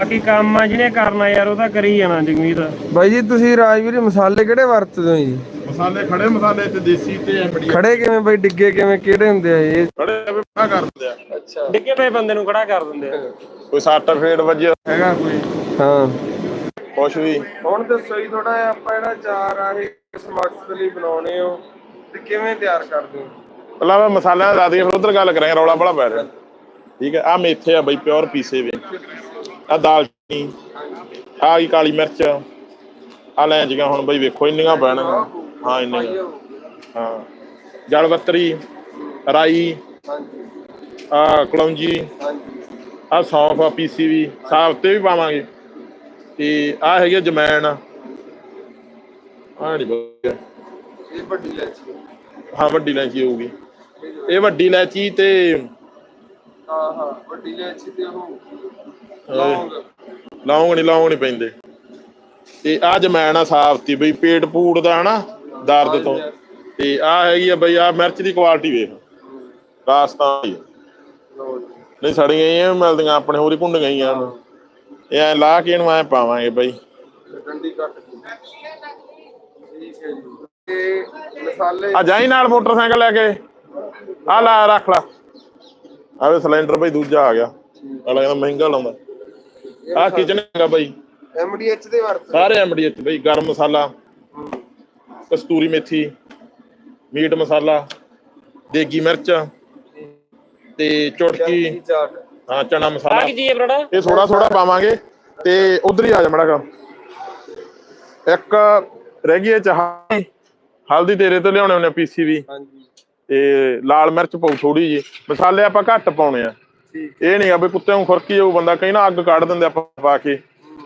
ਬਾਕੀ ਕੰਮ ਆ ਜਿਹਨੇ ਕਰਨਾ ਯਾਰ ਉਹ ਤਾਂ ਕਰੀ ਜਾਣਾ ਜਗਮੀਤ। ਬਾਈ ਜੀ ਤੁਸੀਂ ਰਾਜਵੀਰ ਮਸਾਲੇ ਕਿਹੜੇ ਵਰਤਦੇ ਹੋ ਜੀ? ਮਸਾਲੇ ਖੜੇ ਮਸਾਲੇ ਤੇ ਦੇਸੀ ਤੇ ਐਮਡੀ ਖੜੇ ਕਿਵੇਂ ਬਾਈ ਡਿੱਗੇ ਕਿਵੇਂ ਕਿਹੜੇ ਹੁੰਦੇ ਆ ਇਹ? ਖੜੇ ਵੀ ਪਾ ਕਰਦੇ ਆ। ਅੱਛਾ। ਡਿੱਗੇ ਪਏ ਬੰਦੇ ਨੂੰ ਖੜਾ ਕਰ ਦਿੰਦੇ ਆ। ਕੋਈ ਸੱਟ ਫੇੜ ਵੱਜਿਆ ਹੈਗਾ ਕੋਈ? ਹਾਂ। ਕੁਛ ਵੀ। ਹੁਣ ਦੱਸੋ ਜੀ ਥੋੜਾ ਜਿਹਾ ਆਪਾਂ ਜਿਹੜਾ ਚਾਰ ਆ ਇਹ ਕਿਸ ਮਕਸਦ ਲਈ ਬਣਾਉਣੇ ਹੋ ਤੇ ਕਿਵੇਂ ਤਿਆਰ ਕਰਦੇ ਹੋ? ਪਹਿਲਾਂ ਮੈਂ ਮਸਾਲਿਆਂ ਦਾ ਦੱਸ ਫਿਰ ਉਧਰ ਗੱਲ ਕਰਾਂਗੇ ਰੌਲਾ ਬੜਾ ਪੈ ਰਿਹਾ। ਠੀਕ ਹੈ ਆ ਮੇਥੇ ਆ ਬਈ ਪਿਓਰ ਪੀਸੇ ਵੇ ਆ ਦਾਲਚੀਨੀ ਆ ਗਈ ਕਾਲੀ ਮਿਰਚ ਆ ਲੈ ਜੀਆਂ ਹੁਣ ਬਈ ਵੇਖੋ ਇੰਨੀਆਂ ਪੈਣਗੀਆਂ। ਹਾਂ ਇੰਨੀਆਂ। ਹਾਂ। ਜਲ ਬੱਤਰੀ ਰਾਈ ਹਾਂਜੀ ਆ ਕਲੌਂਜੀ ਹਾਂਜੀ ਆ ਸੌਂਫ ਆ ਪੀਸੀ ਵੀ ਸਾਫ਼ ਤੇ ਵੀ ਪਾਵਾਂਗੇ। ਤੇ ਆ ਹੈਗੀ ਜਮੈਣ। ਆ ਨਹੀਂ ਬਈ ਇਹ ਵੱਡੀ ਲੈਚੀ ਹਾਂ ਵੱਡੀ ਇਲਾਇਚੀ ਹੋਊਗੀ। ਇਹ ਵੱਡੀ ਇਲਾਇਚੀ ਤੇ ਹਾਂ ਹਾਂ ਵੱਡੀ ਲੈਚੀ ਤੇ ਉਹ ਅਹ, ਲੌਂਗ। ਲੌਂਗ ਨਹੀਂ ਲੌਂਗ ਨਹੀਂ ਪੈਂਦੇ। ਤੇ ਆ ਜਮੈਣ ਆ ਸਾਫ਼ ਤੀ ਬਈ ਪੇਟ ਪੂੜ ਦਾ ਹਨਾ ਦਰਦ ਤੋਂ। ਤੇ ਆ ਹੈਗੀ ਆ ਬਈ ਆ ਮਿਰਚ ਦੀ ਕੁਆਲਿਟੀ ਵੇਖ। ਰਾਸਤਾਂ ਦੀ। ਨਹੀਂ ਸੜੀਆਂ ਹੀ ਆ, ਮਿਲਦੀਆਂ ਆਪਣੇ ਹੋਰੀ ਭੁੰਡ ਗਈਆਂ ਇਹ ਐ ਲਾ ਕੇ ਇਹਨੂੰ ਐ ਪਾਵਾਂਗੇ ਬਈ। ਡੰਡੀ ਕੱਟ ਕੇ। ਠੀਕ ਹੈ ਜੀ। ਤੇ ਮਸਾਲੇ ਆ ਜਾਈ ਨਾਲ ਮੋਟਰਸਾਈਕਲ ਲੈ ਕੇ? ਆ ਲੈ ਰੱਖ ਲਾ। ਆਵੇ ਸਿਲੰਡਰ ਬਈ ਦੂਜਾ ਆ ਗਿਆ। ਅਗਲਾ ਕਹਿੰਦਾ ਮਹਿੰਗਾ ਲਾਉਂਦਾ। ਆ ਕਿਚਨ ਹੈਗਾ ਬਈ। ਐਮਡੀਐਚ ਦੇ ਵਰਤ। ਸਾਰੇ ਐਮਡੀਐਚ ਬਈ ਗਰਮ ਮਸਾਲਾ ਕਸਤੂਰੀ ਮੇਥੀ ਮੀਟ ਮਸਾਲਾ ਦੇਗੀ ਮਿਰਚ ਤੇ ਚੁਟਕੀ। ਚਾਟ ਹਾਂ ਚਨਾ ਆ ਮਸਾਲਾ ਕੀ ਜੀ ਬਰੜਾ? ਇਹ ਥੋੜਾ ਥੋੜਾ ਪਾਵਾਂਗੇ ਤੇ ਉਧਰ ਹੀ ਆ ਜਾ ਮੜਾ ਕੰਮ ਇੱਕ ਰਹਿ ਗਈ ਇਹ ਚ ਹਲਦੀ ਤੇਰੇ ਤੋਂ ਲਿਆਉਣੇ ਹੁੰਦੇ ਪੀਸੀ ਵੀ। ਹਾਂਜੀ। ਤੇ ਲਾਲ ਮਿਰਚ ਪਾਉ ਥੋੜੀ ਜੀ ਮਸਾਲੇ ਆਪਾਂ ਘੱਟ ਪਾਉਣੇ ਆ। ਇਹ ਨਹੀਂ ਆ ਵੀ ਕੁੱਤੇ ਨੂੰ ਖੁਰਕੀ ਜਾਊ ਬੰਦਾ ਕਈ ਨਾ ਅੱਗ ਕੱਢ ਦਿੰਦੇ ਆਪਾਂ ਪਾ ਕੇ।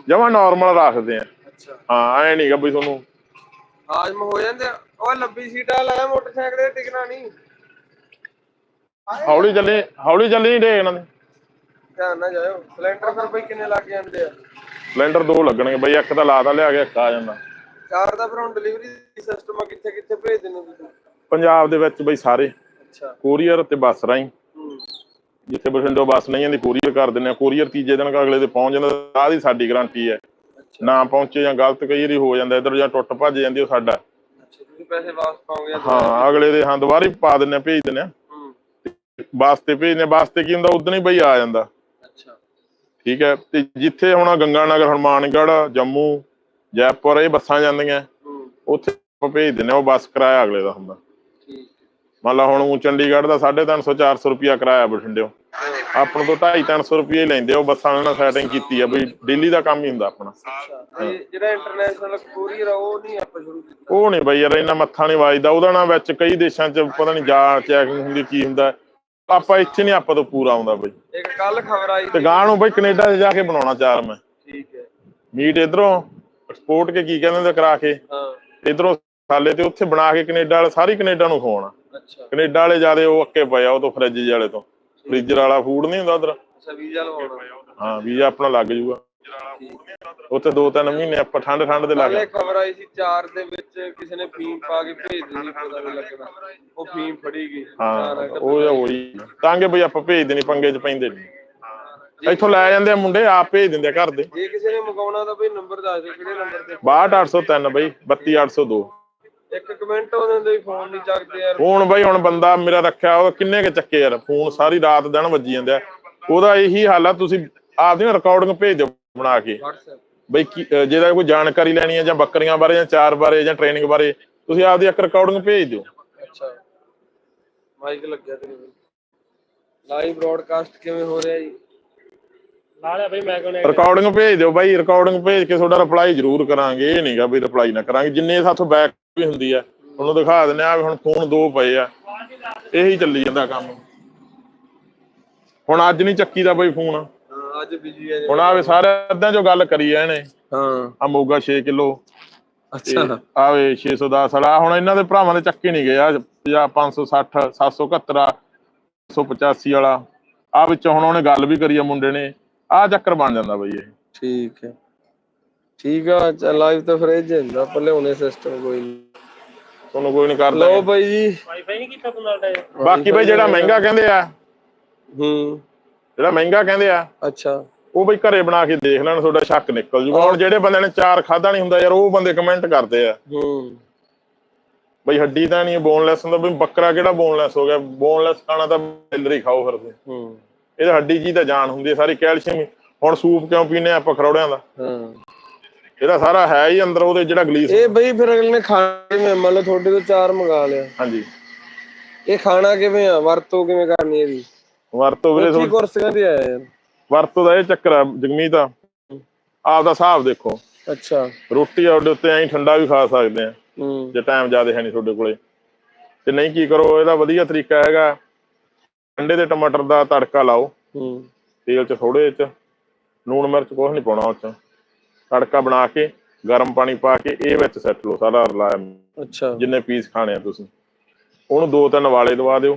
ਜਮਾ ਨਾਰਮਲ ਰੱਖਦੇ ਆ। ਅੱਛਾ। ਹਾਂ ਐ ਨਹੀਂਗਾ ਵੀ ਤੁਹਾਨੂੰ ਹਾਜ਼ਮ ਹੋ ਜਾਂਦੇ ਆ। ਉਹ ਲੰਬੀ ਸੀਟਾਂ ਲਾਇਆ ਮੋਟਰਸਾਈਕਲ ਤੇ ਟਿਕਣਾ ਨਹੀਂ ਹੌਲੀ ਚੱਲੇ ਹੌਲੀ ਚੱਲੇ ਨਹੀਂ ਡੇ ਇਹਨਾਂ ਦੇ। ਧਿਆਨ ਨਾਲ ਜਾਇਓ। ਸਿਲੰਡਰ ਫਿਰ ਬਈ ਕਿੰਨੇ ਲੱਗ ਜਾਂਦੇ ਆ? ਸਿਲੰਡਰ ਦੋ ਲੱਗਣਗੇ ਬਈ ਇੱਕ ਤਾਂ ਲਾਤਾ ਲਿਆ ਕੇ ਇੱਕ ਆ ਜਾਂਦਾ। ਕਾਰ ਦਾ ਫਿਰ ਹੁਣ ਡਿਲੀਵਰੀ ਸਿਸਟਮ ਆ ਕਿੱਥੇ ਕਿੱਥੇ ਭੇਜ ਦਿੰਦੇ ਹੋ ਤੁਸੀਂ? ਪੰਜਾਬ ਦੇ ਵਿੱਚ ਬਈ ਸਾਰੇ। ਅੱਛਾ। ਕੋਰੀਅਰ ਤੇ ਬੱਸ ਰਾਹੀਂ। ਜਿੱਥੇ ਬਠਿੰਡੋਂ ਬੱਸ ਨਹੀਂ ਜਾਂਦੀ ਕੋਰੀਅਰ ਕਰ ਦਿੰਦੇ ਆ ਕੋਰੀਅਰ ਤੀਜੇ ਦਿਨ ਅਗਲੇ ਦੇ ਪਹੁੰਚ ਜਾਂਦਾ ਆਹ ਦੀ ਸਾਡੀ ਗਾਰੰਟੀ ਹੈ। ਨਾ ਪਹੁੰਚੇ ਜਾਂ ਗਲਤ ਕਈ ਵਾਰੀ ਹੋ ਜਾਂਦਾ ਇਧਰ ਜਾਂ ਟੁੱਟ ਭੱਜ ਜਾਂਦੀ ਉਹ ਸਾਡਾ। ਅੱਛਾ ਤੁਸੀਂ ਪੈਸੇ ਵਾਪਸ ਪਾਓਗੇ ਹਾਂ ਅਗਲੇ ਦੇ ਹਾਂ ਦੁਬਾਰਾ ਹੀ ਪਾ ਆ ਭੇਜ ਦਿੰਦੇ ਆ ਹੂੰ। ਬੱਸ ਤੇ ਭੇਜਦੇ ਆ, ਬੱਸ ਤੇ ਕੀ ਹੁੰਦਾ ਉਦੋਂ ਹੀ ਬਈ ਆ ਜਾਂਦਾ। ਅੱਛਾ। ਠੀਕ ਹੈ ਤੇ ਜਿੱਥੇ ਹੁਣ ਗੰਗਾ ਨਗਰ ਹਨੂਮਾਨਗੜ੍ਹ ਜੰਮੂ ਜੈਪੁਰ ਇਹ ਬੱਸਾਂ ਜਾਂਦੀਆਂ। ਉੱਥੇ ਭੇਜ ਆ ਉਹ ਬੱਸ ਕਿਰਾਇਆ ਅਗਲੇ ਦਾ ਹੁੰਦਾ। ਮੰਨ ਲਾ ਹੁਣ ਊਂ ਚੰਡੀਗੜ੍ਹ ਦਾ 350 400 ਰੁਪਿਆ ਕਿਰਾਇਆ ਬਠਿੰਡਿਓ। ਆਪਾਂ ਤੋਂ 250 300 ਰੁਪਏ ਲੈਂਦੇ ਉਹ ਬੱਸਾਂ ਨਾਲ ਸੈਟਿੰਗ ਕੀਤੀ ਆ ਬਈ ਡੇਲੀ ਦਾ ਕੰਮ ਹੀ ਹੁੰਦਾ ਆਪਣਾ। ਅੱਛਾ ਤੇ ਜਿਹੜਾ ਇੰਟਰਨੈਸ਼ਨਲ ਕੋਰੀਅਰ ਆ ਉਹ ਨਹੀਂ ਆਪਾਂ ਸ਼ੁਰੂ ਕੀਤਾ। ਉਹ ਨਹੀਂ ਬਈ ਯਾਰ ਇਹਨਾਂ ਮੱਥਾ ਨਹੀਂ ਵੱਜਦਾ। ਉਹਦਾ ਨਾ ਵਿੱਚ ਕਈ ਦੇਸ਼ਾਂ 'ਚ ਪਤਾ ਨਹੀਂ ਜਾ ਚੈਕਿੰਗ ਹੁੰਦੀ ਕੀ ਹੁੰਦਾ। ਆਪਾਂ ਇੱਥੇ ਨਹੀਂ ਆਪਾਂ ਤੋਂ ਪੂਰਾ ਆਉਂਦਾ ਬਈ। ਇੱਕ ਕੱਲ ਖਬਰ ਆਈ ਤੇ ਗਾਂ ਨੂੰ ਬਈ ਕੈਨੇਡਾ 'ਚ ਜਾ ਕੇ ਬਣਾਉਣਾ ਚਾਰ ਮੈਂ। ਠੀਕ ਹੈ। ਮੀਟ ਇਧਰੋਂ ਐਕਸਪੋਰਟ ਕੇ ਕੀ ਕਹਿੰਦੇ ਨੇ ਕਰਾ ਕੇ। ਹਾਂ। ਇਧਰੋਂ ਸਾਲੇ ਤੇ ਉੱਥੇ ਬਣਾ ਕੇ ਕੈਨੇਡਾ ਵਾਲੇ ਸਾਰੀ ਕੈਨੇਡਾ ਨੂੰ ਖਵਾਉਣਾ। ਅੱਛਾ। ਕੈਨੇਡਾ ਵਾਲੇ ਜਿਆਦੇ ਉਹ ਅੱਕੇ ਪਏ ਆ ਉਹ ਤੋਂ ਫਰਿੱਜ ਵਾਲੇ ਤੋਂ। ਫ੍ਰਿਜਰ ਵਾਲਾ ਫੂਡ ਨਹੀਂ ਹੁੰਦਾ ਉਧਰ? ਅੱਛਾ ਵੀਜ਼ਾ ਲਵਾਉਣਾ ਹਾਂ ਵੀਜ਼ਾ ਆਪਣਾ ਲੱਗ ਜੂਗਾ। ਉੱਥੇ ਦੋ ਤਿੰਨ ਮਹੀਨੇ ਆਪਾਂ ਠੰਡ ਠੰਡ ਦੇ ਲੱਗ ਖਬਰ ਆਈ ਸੀ ਚਾਰ ਦੇ ਵਿੱਚ ਕਿਸੇ ਨੇ ਫੀਮ ਪਾ ਕੇ ਭੇਜ ਦਿੱਤੀ ਪਤਾ ਨਹੀਂ ਲੱਗਣਾ। ਉਹ ਫੀਮ ਫੜੀ ਗਈ। ਹਾਂ ਉਹ ਜਾਂ ਉਹੀ ਤਾਂਗੇ ਬਈ ਆਪਾਂ ਭੇਜ ਦੇਣੀ ਪੰਗੇ 'ਚ ਪੈਂਦੇ ਨਹੀਂ ਇੱਥੋਂ ਲੈ ਜਾਂਦੇ ਆ ਮੁੰਡੇ ਆਪ ਭੇਜ ਦਿੰਦੇ ਆ ਘਰ ਦੇ। ਜੇ ਕਿਸੇ ਨੇ ਮੰਗਾਉਣਾ ਤਾਂ ਬਈ ਨੰਬਰ ਦੱਸ ਦਿਓ ਕਿਹੜੇ ਨੰਬਰ ਤੇ। 62803 ਬਈ 32802 ਇੱਕ ਕਮੈਂਟ ਉਹਨਾਂ ਦੇ ਫੋਨ ਨਹੀਂ ਚੱਕਦੇ ਯਾਰ। ਹੁਣ ਬਈ ਹੁਣ ਬੰਦਾ ਮੇਰਾ ਰੱਖਿਆ ਉਹ ਕਿੰਨੇ ਕੇ ਚੱਕੇ ਯਾਰ? ਫੋਨ ਸਾਰੀ ਰਾਤ ਦਿਨ ਵੱਜੀ ਜਾਂਦੇ ਆ। ਉਹਦਾ ਇਹੀ ਹਾਲ ਆ ਤੁਸੀਂ ਆਪਦੀਆਂ ਰਿਕਾਰਡਿੰਗ ਭੇਜ ਦਿਓ ਬਣਾ ਕੇ। ਬਈ ਕੀ- ਅਹ ਜੇ ਤਾਂ ਕੋਈ ਜਾਣਕਾਰੀ ਲੈਣੀ ਹੈ ਜਾਂ ਬੱਕਰੀਆਂ ਬਾਰੇ ਜਾਂ ਚਾਰ ਬਾਰੇ ਜਾਂ ਟ੍ਰੇਨਿੰਗ ਬਾਰੇ ਤੁਸੀਂ ਆਪਦੀ ਇੱਕ ਰਿਕਾਰਡਿੰਗ ਭੇਜ ਦਿਓ। ਅੱਛਾ। ਮਾਈਕ ਲੱਗਿਆ ਤੇਰੇ ਲਾਈਵ ਬ੍ਰੌਡਕਾਸਟ ਕਿਵੇਂ ਹੋ ਰਿਹਾ ਜੀ? ਨਾਲੇ ਬਈ ਮੈਂ ਕਹਿੰਦਾ ਰਿਕਾਰਡਿੰਗ ਭੇਜ ਦਿਓ ਬਾਈ ਰਿਕਾਰਡਿੰਗ ਭੇਜ ਕੇ ਤੁਹਾਡਾ ਰਿਪਲਾਈ ਜ਼ਰੂਰ ਕਰਾਂਗੇ। ਇਹ ਨਹੀਂਗਾ ਵੀ ਰਿਪਲਾਈ ਨਾ ਕਰਾਂਗੇ। ਜਿੰਨੇ ਸਾਥੋਂ ਬੈਕ ਵੀ ਹੁੰਦੀ ਆ। ਉਹਨੂੰ ਦਿਖਾ ਦਿੰਦੇ ਆ ਵੀ ਹੁਣ ਫੋਨ ਦੋ ਪਏ ਆ। ਇਹੀ ਚੱਲੀ ਜਾਂਦਾ ਕੰਮ। ਹੁਣ ਅੱਜ ਨਹੀਂ ਚੱਕੀ ਦਾ ਬਾਈ ਫੋਨ। ਹਾਂ ਅੱਜ ਬਿਜ਼ੀ ਹੈ ਹੁਣ ਆਵੇ ਸਾਰੇ ਅੱਧਿਆਂ ਚੋਂ ਗੱਲ ਕਰੀ ਆ ਇਹਨੇ। ਹਾਂ। ਆ ਮੋਗਾ 6 ਕਿਲੋ। ਅੱਛਾ। ਆਵੇ 610 ਵਾਲਾ। ਹੁਣ ਇਹਨਾਂ ਦੇ ਭਰਾਵਾਂ ਦੇ ਚੱਕੇ ਨਹੀਂ ਗਏ। ਆ 560 771 ਆ 185 ਵਾਲਾ। ਆ ਵਿੱਚ ਹੁਣ ਉਹਨੇ ਗੱਲ ਵੀ ਕਰੀ ਆ ਮੁੰਡੇ ਨੇ। ਆ ਚੱਕਰ ਬਣ ਜਾਂਦਾ ਬਈ ਇਹ। ਠੀਕ ਹੈ। ਠੀਕ ਆ ਲਾਈਵ ਤਾਂ ਫਿਰ ਇਹ ਜਾਂਦਾ ਆਪਾਂ ਲਿਆਉਣੇ ਸਿਸਟਮ ਕੋਈ ਨਹੀਂ ਤੁਹਾਨੂੰ ਕੋਈ ਨਹੀਂ ਕਰਦਾ। ਲਓ ਬਾਈ ਜੀ। ਵਾਈਫਾਈ ਨਹੀਂ ਕੀਤਾ ਤੂੰ ਨਾਲ ਟਾਈਮ ਬਾਕੀ ਬਈ ਜਿਹੜਾ ਮਹਿੰਗਾ ਕਹਿੰਦੇ ਆ। ਹੂੰ। ਜਿਹੜਾ ਮਹਿੰਗਾ ਕਹਿੰਦੇ ਆ ਅੱਛਾ। ਉਹ ਬਈ ਘਰੇ ਬਣਾ ਕੇ ਦੇਖ ਲੈਣ ਤੁਹਾਡਾ ਸ਼ੱਕ ਨਿਕਲ ਜੂਗਾ। ਹੁਣ ਜਿਹੜੇ ਬੰਦੇ ਨੇ ਚਾਰ ਖਾਦਾ ਨਹੀਂ ਹੁੰਦਾ ਯਾਰ ਉਹ ਬੰਦੇ ਕਮੈਂਟ ਕਰਦੇ ਆ। ਹੂੰ। ਬਈ ਹੱਡੀ ਤਾਂ ਨਹੀਂ ਬੋਨਲੈਸ ਹੁੰਦਾ। ਬਈ ਬੱਕਰਾ ਕਿਹੜਾ ਬੋਨਲੈਸ ਹੋ ਗਿਆ? ਬੋਨਲੈਸ ਖਾਣਾ ਤਾਂ ਬਿਲਰ ਖਾਓ ਫਿਰ ਹੂੰ। ਇਹ ਤਾਂ ਹੱਡੀ ਜੀ ਤਾਂ ਜਾਨ ਹੁੰਦੀ ਹੈ ਸਾਰੀ ਕੈਲਸ਼ੀਅਮ ਹੁਣ ਸੂਪ ਕਿਉਂ ਪੀਨੇ ਆਪਾਂ ਖਰੋੜਿਆਂ ਦਾ? ਹਾਂ। ਇਹਦਾ ਸਾਰਾ ਹੈ ਹੀ ਅੰਦਰ ਉਹਦੇ ਜਿਹੜਾ ਗਲੀਸ ਇਹ ਬਈ ਫਿਰ ਅਗਲੇ ਨੇ ਖਾਣਾ ਕਿਵੇਂ ਮੰਨ ਲਓ ਤੁਹਾਡੇ ਤੋਂ ਚਾਰ ਮੰਗਾ ਲਿਆ। ਹਾਂਜੀ। ਇਹ ਖਾਣਾ ਕਿਵੇਂ ਆ? ਵਰਤੋਂ ਕਿਵੇਂ ਕਰਨੀ ਇਹਦੀ? ਵਰਤੋ ਵੀਰੇ ਤੁਹਾਡੀ- ਕੁਰਸੀਆਂ ਤੇ ਆਇਆ ਯਾਰ। ਵਰਤੋ ਦਾ ਇਹ ਚੱਕਰ ਆ ਜਗਮੀਤ ਆ। ਆਪ ਦਾ ਹਿਸਾਬ ਦੇਖੋ। ਅੱਛਾ। ਰੋਟੀ ਆ ਉਹਦੇ ਉੱਤੇ ਐਂ ਠੰਡਾ ਵੀ ਖਾ ਸਕਦੇ ਆ। ਜੇ ਟਾਈਮ ਜ਼ਿਆਦਾ ਹੈ ਨਹੀਂ ਤੁਹਾਡੇ ਕੋਲੇ। ਤੇ ਨਹੀਂ ਕੀ ਕਰੋ ਇਹਦਾ ਵਧੀਆ ਤਰੀਕਾ ਹੈਗਾ। ਅੰਡੇ ਤੇ ਟਮਾਟਰ ਦਾ ਤੜਕਾ ਲਾਓ। ਹੂੰ। ਤੇਲ ਚ ਥੋੜੇ ਚ। ਲੂਣ ਮਿਰਚ ਕੁਛ ਨਹੀਂ ਪਾਉਣਾ ਉਹ ਚ। ਤੜਕਾ ਬਣਾ ਕੇ ਗਰਮ ਪਾਣੀ ਪਾ ਕੇ ਇਹ ਵਿੱਚ ਸੈੱਟ ਲਓ ਸਾਰਾ ਰਲਾਇਆ ਅੱਛਾ। ਜਿੰਨੇ ਪੀਸ ਖਾਣੇ ਆ ਤੁਸੀਂ। ਉਹਨੂੰ ਦੋ ਤਿੰਨ ਵਾਲੇ ਦਵਾ ਦਿਓ।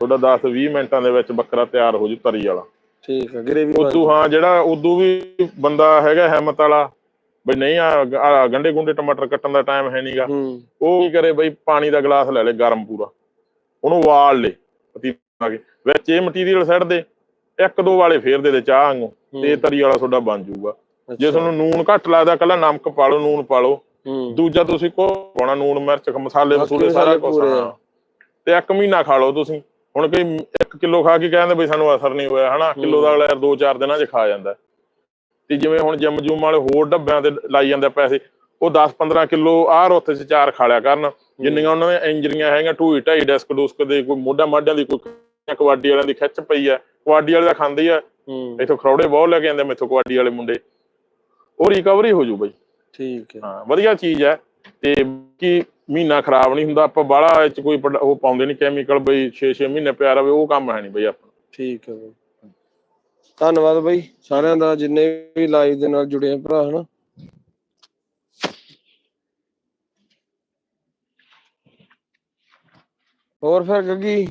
ਤੁਹਾਡਾ 10 20 ਮਿੰਟਾਂ ਦੇ ਵਿੱਚ ਬੱਕਰਾ ਤਿਆਰ ਹੋ ਜੂ ਤਰੀ ਵਾਲਾ। ਠੀਕ ਆ ਗਰੇਵੀ ਉਦੋਂ ਹਾਂ ਜਿਹੜਾ ਉਦੋਂ ਵੀ ਬੰਦਾ ਹੈਗਾ ਹਿੰਮਤ ਵਾਲਾ ਬਈ ਨਹੀਂ ਆ ਗੰਡੇ ਗੁੰਡੇ ਟਮਾਟਰ ਕੱਟਣ ਦਾ ਟਾਈਮ ਹੈ ਨਹੀਂਗਾ ਹੂੰ। ਉਹ ਕੀ ਕਰੇ ਬਈ ਪਾਣੀ ਦਾ ਗਲਾਸ ਲੈ ਲੇ ਗਰਮ ਪੂਰਾ। ਉਹਨੂੰ ਉਬਾਲ ਲੇ ਪਤੀਲਾ ਕੇ ਵਿੱਚ ਇਹ ਮਟੀਰੀਅਲ ਸੱਟ ਦੇ ਇੱਕ ਦੋ ਵਾਲੇ ਫੇਰ ਦੇ ਦੇ ਚਾਹ ਵਾਂਗੂ। ਤੇ ਤਰੀ ਵਾਲਾ ਤੁਹਾਡਾ ਬਣ ਜਾਊਗਾ ਜੇ ਤੁਹਾਨੂੰ ਨੂਨ ਘੱਟ ਲੱਗਦਾ ਕੱਲਾ ਨਮਕ ਪਾ ਲਓ ਨੂਨ ਪਾ ਲਓ ਦੂਜਾ ਤੁਸੀਂ ਕੋ ਪਾਉਣਾ ਨੂਨ ਮਿਰਚ ਮਸਾਲੇ ਮਸੂਲੇ ਸਾਰਾ ਕੁਝ। ਤੇ ਇੱਕ ਮਹੀਨਾ ਖਾ ਲਓ ਤੁਸੀਂ। ਹੁਣ ਕੋਈ 1 ਕਿਲੋ ਖਾ ਕੇ ਕਹਿੰਦੇ ਬਈ ਸਾਨੂੰ ਅਸਰ ਨਹੀਂ ਹੋਇਆ ਹਨਾ? ਕਿਲੋ ਦਾ ਯਾਰ 2-4 ਦਿਨਾਂ 'ਚ ਖਾ ਜਾਂਦਾ। ਤੇ ਜਿਵੇਂ ਹੁਣ ਜਿਮ ਜੂਮ ਵਾਲੇ ਹੋਰ ਡੱਬਿਆਂ ਤੇ ਲਾਈ ਜਾਂਦੇ ਪੈਸੇ ਉਹ 10-15 ਕਿਲੋ ਆਹ ਰੁੱਤ 'ਚ ਚਾਰ ਖਾ ਲਿਆ ਕਰਨ। ਜਿੰਨੀਆਂ ਉਹਨਾਂ ਦੀਆਂ ਇੰਜਰੀਆਂ ਹੈਗੀਆਂ ਢੂਈ ਢਾਈ ਡੈਸਕ ਡੁਸਕ ਦੇ ਕੋਈ ਮੋਢਾ ਮਾਢਿਆਂ ਦੀ ਕੋਈ ਕਬੱਡੀ ਵਾਲਿਆਂ ਦੀ ਖਿੱਚ ਪਈ ਆ। ਕਬੱਡੀ ਵਾਲੇ ਦਾ ਖਾਂਦੇ ਆ। ਇੱਥੋਂ ਖਰੌੜੇ ਬਹੁਤ ਲੈ ਕੇ ਆਉਂਦੇ ਮੈਥੋਂ ਕਬੱਡੀ ਵਾਲੇ ਮੁੰਡੇ। ਉਹ ਰਿਕਵਰੀ ਹੋ ਜੂ ਬਈ। ਠੀਕ ਹੈ। ਹਾਂ ਵਧੀਆ ਚੀਜ਼ ਹੈ ਤੇ ਕੀ ਮਹੀਨਾ ਖਰਾਬ ਨਹੀਂ ਹੁੰਦਾ ਆਪਾਂ ਬਾਹਲਾ ਚ ਕੋਈ ਉਹ ਪਾਉਂਦੇ ਨਹੀਂ ਕੈਮੀਕਲ ਬਈ 6-6 ਮਹੀਨੇ ਪਿਆ ਰਵੇ ਉਹ ਕੰਮ ਹੈ ਨਹੀਂ ਬਈ ਆਪਣਾ ਠੀਕ ਹੈ ਬਈ। ਧੰਨਵਾਦ ਬਈ ਸਾਰਿਆਂ ਦਾ ਜਿੰਨੇ ਵੀ ਲਾਈਵ ਦੇ ਨਾਲ ਜੁੜੇ ਆ ਭਰਾ ਹਨਾ। ਹੋਰ ਫਿਰ ਗੱਗੀ?